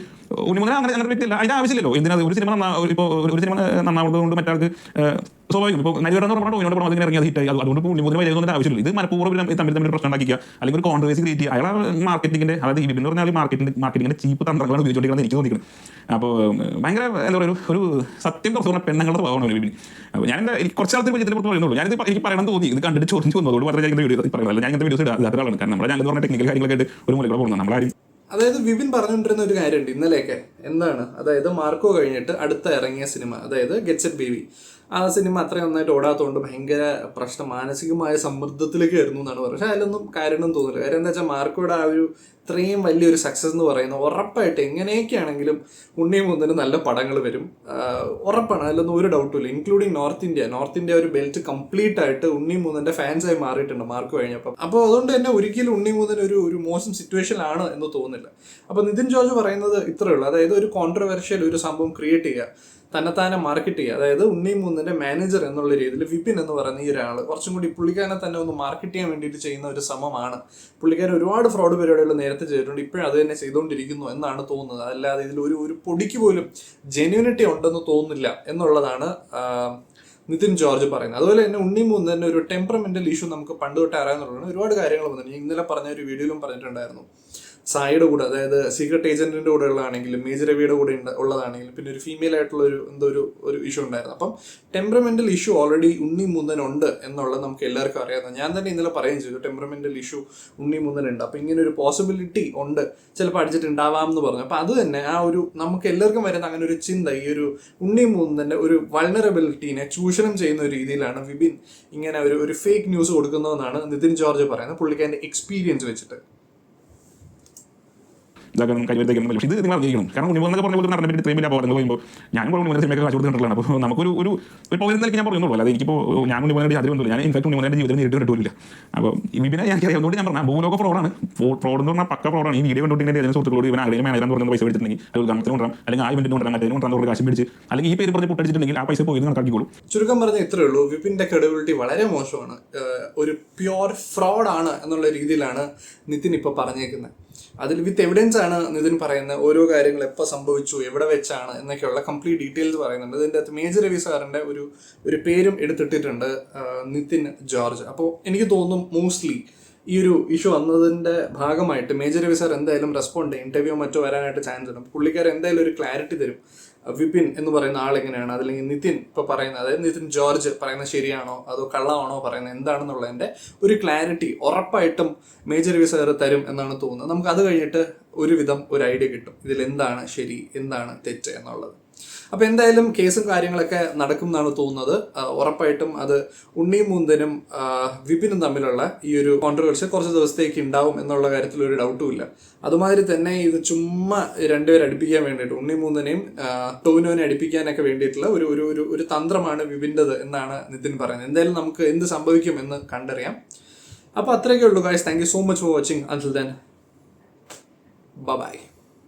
ഉണ്ണിമൂന്ന് അങ്ങനെ അങ്ങനെ വ്യക്തിയില്ല അതിന്റെ ആവശ്യമില്ലല്ലോ. എന്തിനാ ഒരു സിനിമ ഇപ്പോൾ ഒരു സിനിമ നന്നാവുന്നത് കൊണ്ട് മറ്റാൾക്ക് സ്വാഭാവികം ഇപ്പോൾ നരിവേട്ട എന്ന് പറഞ്ഞാൽ ടോവിനോട് പടം അതിങ്ങനെ ഇറങ്ങി അത് ഹിറ്റായി അത് അതുകൊണ്ട് ഇപ്പോൾ ഉണ്ണിമൂന്ന് വരുന്നതിന്റെ ആവശ്യമില്ല. ഇത് മനഃപൂർവം തമ്മിൽ തമ്മിൽ പ്രശ്നം ഉണ്ടാക്കിക്കുക. അല്ലെങ്കിൽ ഒരു കോൺട്രവേഴ്സി ക്രിയേറ്റ് ചെയ്യുക. അയാൾ മാർക്കറ്റിംഗിന്റെ അതായത് ഈ എന്ന് പറഞ്ഞാൽ മാർക്കറ്റിംഗ് മാർക്കറ്റിംഗിന്റെ ചീപ്പ് തന്ത്രങ്ങളാണ് ഉപയോഗിച്ചുകൊണ്ടിരിക്കുന്നത് എനിക്ക് തോന്നിക്കുന്നത് അപ്പോൾ ഭയങ്കര എന്താ പറയുക ഒരു സത്യം കുറച്ച് പറഞ്ഞ പെണ്ണുങ്ങളുടെ ഭാഗമാണ് വിപിൻ അപ്പോൾ ഞാൻ എനിക്ക് കുറച്ച് ആൾക്കാർ ഇതിനെ കുറിച്ച് പറയുന്നുള്ളൂ. ഞാനിത് എനിക്ക് പറയണം തോന്നി. ഇത് കണ്ടിട്ട് ചൊറിഞ്ഞു വന്നു. അതുകൊണ്ട് മാത്രമേ ഞാൻ വീഡിയോ പറയുന്നത് ഞാൻ ഇങ്ങനത്തെ വീഡിയോസ് ഇടാത്ത ആളാണ് കാരണം. നമ്മുടെ ഞങ്ങൾ പറഞ്ഞ ടെക്നിക്കൽ കാര്യങ്ങളൊക്കെ ആയിട്ട് ഒരു മൂലക്കൂടെ പോകുന്നത് നമ്മളാരും അതായത് വിപിൻ പറഞ്ഞുകൊണ്ടിരുന്ന ഒരു കാര്യമുണ്ട് ഇന്നലെയൊക്കെ. എന്താണ്? അതായത് മാർക്കോ കഴിഞ്ഞിട്ട് അടുത്ത ഇറങ്ങിയ സിനിമ. അതായത് ഗെറ്റ്സ് എറ്റ് ബേബി. ആ സിനിമ അത്ര നന്നായിട്ട് ഓടാത്തതുകൊണ്ട് ഭയങ്കര പ്രശ്നം മാനസികമായ സമ്മർദ്ദത്തിലേക്ക് വരുന്നു എന്നാണ് പറയുന്നത്. പക്ഷെ അതിലൊന്നും കാര്യമൊന്നും തോന്നില്ല കാര്യം എന്താ വെച്ചാൽ മാർക്കോയുടെ ആ ഒരു ഇത്രയും വലിയൊരു സക്സസ് എന്ന് പറയുന്നത് ഉറപ്പായിട്ട് എങ്ങനെയൊക്കെയാണെങ്കിലും ഉണ്ണി മുന്നിന് നല്ല പടങ്ങൾ വരും. ഉറപ്പാണ്. അതിലൊന്നും ഒരു ഡൗട്ടും ഇല്ല. Including north India north India ഒരു ബെൽറ്റ് കംപ്ലീറ്റ് ആയിട്ട് ഉണ്ണി മൂന്നിന്റെ ഫാൻസായി മാറിയിട്ടുണ്ട് മാർക്ക് കഴിഞ്ഞപ്പം. അപ്പോൾ അതുകൊണ്ട് തന്നെ ഒരിക്കലും ഉണ്ണി മൂന്നിന് ഒരു ഒരു മോശം സിറ്റുവേഷനിലാണ് എന്ന് തോന്നുന്നില്ല. അപ്പോൾ നിതിൻ ജോർജ് പറയുന്നത് ഇത്രയേ ഉള്ളൂ. അതായത് ഒരു കോൺട്രവേർഷ്യൽ ഒരു സംഭവം ക്രിയേറ്റ് ചെയ്യുക. തന്നെത്താനെ മാർക്കറ്റ് ചെയ്യുക. അതായത് ഉണ്ണി മൂന്നിന്റെ മാനേജർ എന്നുള്ള രീതിയിൽ വിപിൻ എന്ന് പറയുന്ന ഈ ഒരാൾ കുറച്ചും കൂടി പുള്ളിക്കാരനെ തന്നെ ഒന്ന് മാർക്കറ്റ് ചെയ്യാൻ വേണ്ടിയിട്ട് ചെയ്യുന്ന ഒരു ശ്രമമാണ്. പുള്ളിക്കാരൻ ഒരുപാട് ഫ്രോഡ് പരിപാടികൾ നേരത്തെ ചെയ്തിട്ടുണ്ട്. ഇപ്പോഴും അത് തന്നെ ചെയ്തുകൊണ്ടിരിക്കുന്നു എന്നാണ് തോന്നുന്നത്. അല്ലാതെ ഇതിൽ ഒരു ഒരു പൊടിക്ക് പോലും ജെന്യൂനിറ്റി ഉണ്ടെന്ന് തോന്നുന്നില്ല എന്നുള്ളതാണ് നിതിൻ ജോർജ് പറയുന്നത്. അതുപോലെ തന്നെ ഉണ്ണി മൂന്ന് തന്നെ ഒരു ടെമ്പറമെന്റൽ ഇഷ്യൂ നമുക്ക് പണ്ട് തൊട്ട് അറിയാവുന്നതാണ്. ഒരുപാട് കാര്യങ്ങൾ വന്നിട്ടുണ്ട്. ഇന്നലെ പറഞ്ഞ ഒരു വീഡിയോയിലും പറഞ്ഞിട്ടുണ്ടായിരുന്നു. സായിയുടെ കൂടെ അതായത് സീക്രട്ട് ഏജന്റിന്റെ കൂടെ ഉള്ളതാണെങ്കിലും മേജർ രവിയുടെ കൂടെ ഉള്ളതാണെങ്കിലും പിന്നെ ഒരു ഫീമെയിൽ ആയിട്ടുള്ള ഒരു എന്തോ ഒരു ഒരു ഇഷ്യൂ ഉണ്ടായിരുന്നു. അപ്പം ടെമ്പറമെന്റൽ ഇഷ്യൂ ഓൾറെഡി ഉണ്ണി മുന്തനുണ്ട് എന്നുള്ളത് നമുക്ക് എല്ലാവർക്കും അറിയാവുന്ന ഞാൻ തന്നെ ഇന്നലെ പറയുകയും ചെയ്തു ടെമ്പറമെന്റൽ ഇഷ്യൂ ഉണ്ണി മുന്തനുണ്ട് അപ്പം ഇങ്ങനെ ഒരു പോസിബിലിറ്റി ഉണ്ട് ചിലപ്പോൾ അടിച്ചിട്ടുണ്ടാവാം എന്ന് പറഞ്ഞു. അപ്പം അത് തന്നെ ആ ഒരു നമുക്ക് എല്ലാവർക്കും വരുന്ന അങ്ങനെ ഒരു ചിന്ത ഈ ഒരു ഉണ്ണി മുന്നന്റെ ഒരു വൾണറബിലിറ്റീനെ ചൂഷണം ചെയ്യുന്ന ഒരു രീതിയിലാണ് വിപിൻ ഇങ്ങനെ ഒരു ഒരു ഫേക്ക് ന്യൂസ് കൊടുക്കുന്നതെന്നാണ് നിതിൻ ജോർജ് പറയുന്നത് പുള്ളിക്കാരന്റെ എക്സ്പീരിയൻസ് വെച്ചിട്ട്. ഇതാക്കണം കൈവരുത്തേക്കണം പക്ഷേ ഇത് നിങ്ങൾ അറിഞ്ഞിരിക്കണം. കാരണം ഉണ്ണിമൂന്ന് എന്നൊക്കെ പറഞ്ഞ പോലെ നടന്ന പിന്നെ ഇത്രയും വലിയ അപകടങ്ങൾ പറയുമ്പോൾ ഞാനും കൂടെ ഉണ്ണിമൂന്ന് സിനിമയൊക്കെ കാശ് കൊടുത്തിട്ടുള്ളതാണ്. അപ്പോൾ നമുക്കൊരു ഒരു ഒരു പൗരൻ നിലയ്ക്ക് ഞാൻ പറയുന്നുള്ളൂ. അല്ലാതെ എനിക്കിപ്പോൾ ഞാൻ ഉണ്ണിമൂന്നിന്റെ അതിൽ വന്നില്ല ഞാൻ ഇൻഫാക്ട് ഉണ്ണിമൂന്നിന്റെ ജീവിതത്തിൽ നേരിട്ട് കിട്ടില്ല അപ്പോൾ വിപിനെ ഞാൻ അറിയാവുന്നതുകൊണ്ട് ഞാൻ പറഞ്ഞാൽ ഭൂലോക ഫ്രോഡാണ് ഫ്രോഡ് എന്ന് പറഞ്ഞാൽ പക്ക ഫ്രോഡാണ് ഈ വീഡിയോ കണ്ടുകൊണ്ടിങ്ങനെ ഏതെങ്കിലും സുഹൃത്തുക്കളോട് ഇവൻ അറിയാൻ മാനേജർ പറഞ്ഞ പൈസ എടുത്തിട്ടുണ്ടെങ്കിൽ അത് ഉദാഹരണത്തിന് കൊണ്ടുവരാം. അല്ലെങ്കിൽ ആ ഇവന്റിന് കൊണ്ടുവരാം. കൊണ്ടാണ് കൊണ്ടുവരാൻ കാശ് പിടിച്ച് അല്ലെങ്കിൽ ഈ പേര് പറഞ്ഞ് പൊട്ടടിച്ചിട്ടുണ്ടെങ്കിൽ ആ പൈസ പോയി കണക്കാക്കിക്കോളും. ചുരുക്കം പറഞ്ഞ ഇത്രേ ഉള്ളൂ. വിപിന്റെ ക്രെഡിബിലിറ്റി വളരെ മോശമാണ്. ഒരു പ്യുവർ ഫ്രോഡാണ് എന്നുള്ള രീതിയിലാണ് നിതിൻ ഇപ്പോൾ പറഞ്ഞേക്കുന്നത്. അതിൽ വിത്ത് എവിഡൻസ് ആണ് നിതിൻ പറയുന്നത്. ഓരോ കാര്യങ്ങൾ എപ്പോൾ സംഭവിച്ചു എവിടെ വെച്ചാണ് എന്നൊക്കെയുള്ള കംപ്ലീറ്റ് ഡീറ്റെയിൽസ് പറയുന്നുണ്ട്. ഇതിന്റെ അകത്ത് മേജർ രവി സാറിന്റെ ഒരു ഒരു പേരും എടുത്തിട്ടിട്ടുണ്ട് നിതിൻ ജോർജ്. അപ്പോൾ എനിക്ക് തോന്നും മോസ്റ്റ്ലി ഈ ഒരു ഇഷ്യൂ വന്നതിന്റെ ഭാഗമായിട്ട് മേജർ രവി സാർ എന്തായാലും റെസ്പോണ്ട് ഇന്റർവ്യൂ മറ്റോ വരാനായിട്ട് ചാൻസ് ഉണ്ട്. പുള്ളിക്കാരൻ എന്തായാലും ഒരു ക്ലാരിറ്റി തരും. വിപിൻ എന്ന് പറയുന്ന ആൾ എങ്ങനെയാണ്? അതല്ലെങ്കിൽ നിതിൻ ഇപ്പൊ പറയുന്നത് അതായത് നിതിൻ ജോർജ് പറയുന്നത് ശരിയാണോ? അതോ കള്ളമാണോ പറയുന്നത്? എന്താണെന്നുള്ളതിന്റെ ഒരു ക്ലാരിറ്റി ഉറപ്പായിട്ടും മേജർ വിസ തരും എന്നാണ് തോന്നുന്നത്. നമുക്ക് അത് കഴിഞ്ഞിട്ട് ഒരുവിധം ഒരു ഐഡിയ കിട്ടും. ഇതിൽ എന്താണ് ശരി എന്താണ് തെറ്റ് എന്നുള്ളത്. അപ്പൊ എന്തായാലും കേസും കാര്യങ്ങളൊക്കെ നടക്കും എന്നാണ് തോന്നുന്നത് ഉറപ്പായിട്ടും അത് ഉണ്ണിയും മുന്തനും വിപിനും തമ്മിലുള്ള ഈ ഒരു കോൺട്രവേഴ്സി കുറച്ച് ദിവസത്തേക്ക് ഉണ്ടാവും എന്നുള്ള കാര്യത്തിൽ ഒരു ഡൗട്ടും ഇല്ല. അതുമാതിരി തന്നെ ഇത് ചുമ്മാ രണ്ടുപേരെ അടുപ്പിക്കാൻ വേണ്ടിയിട്ട് ഉണ്ണി മൂന്നനെയും ടോവിനോനെ അടുപ്പിക്കാനൊക്കെ വേണ്ടിയിട്ടുള്ള ഒരു ഒരു ഒരു ഒരു തന്ത്രമാണ് വിപിന്റെത് എന്നാണ് നിതിൻ പറയുന്നത്. എന്തായാലും നമുക്ക് എന്ത് സംഭവിക്കും എന്ന് കണ്ടറിയാം. അപ്പോൾ അത്രയൊക്കെ ഉള്ളൂ guys thank you so much for watching Ansil then bye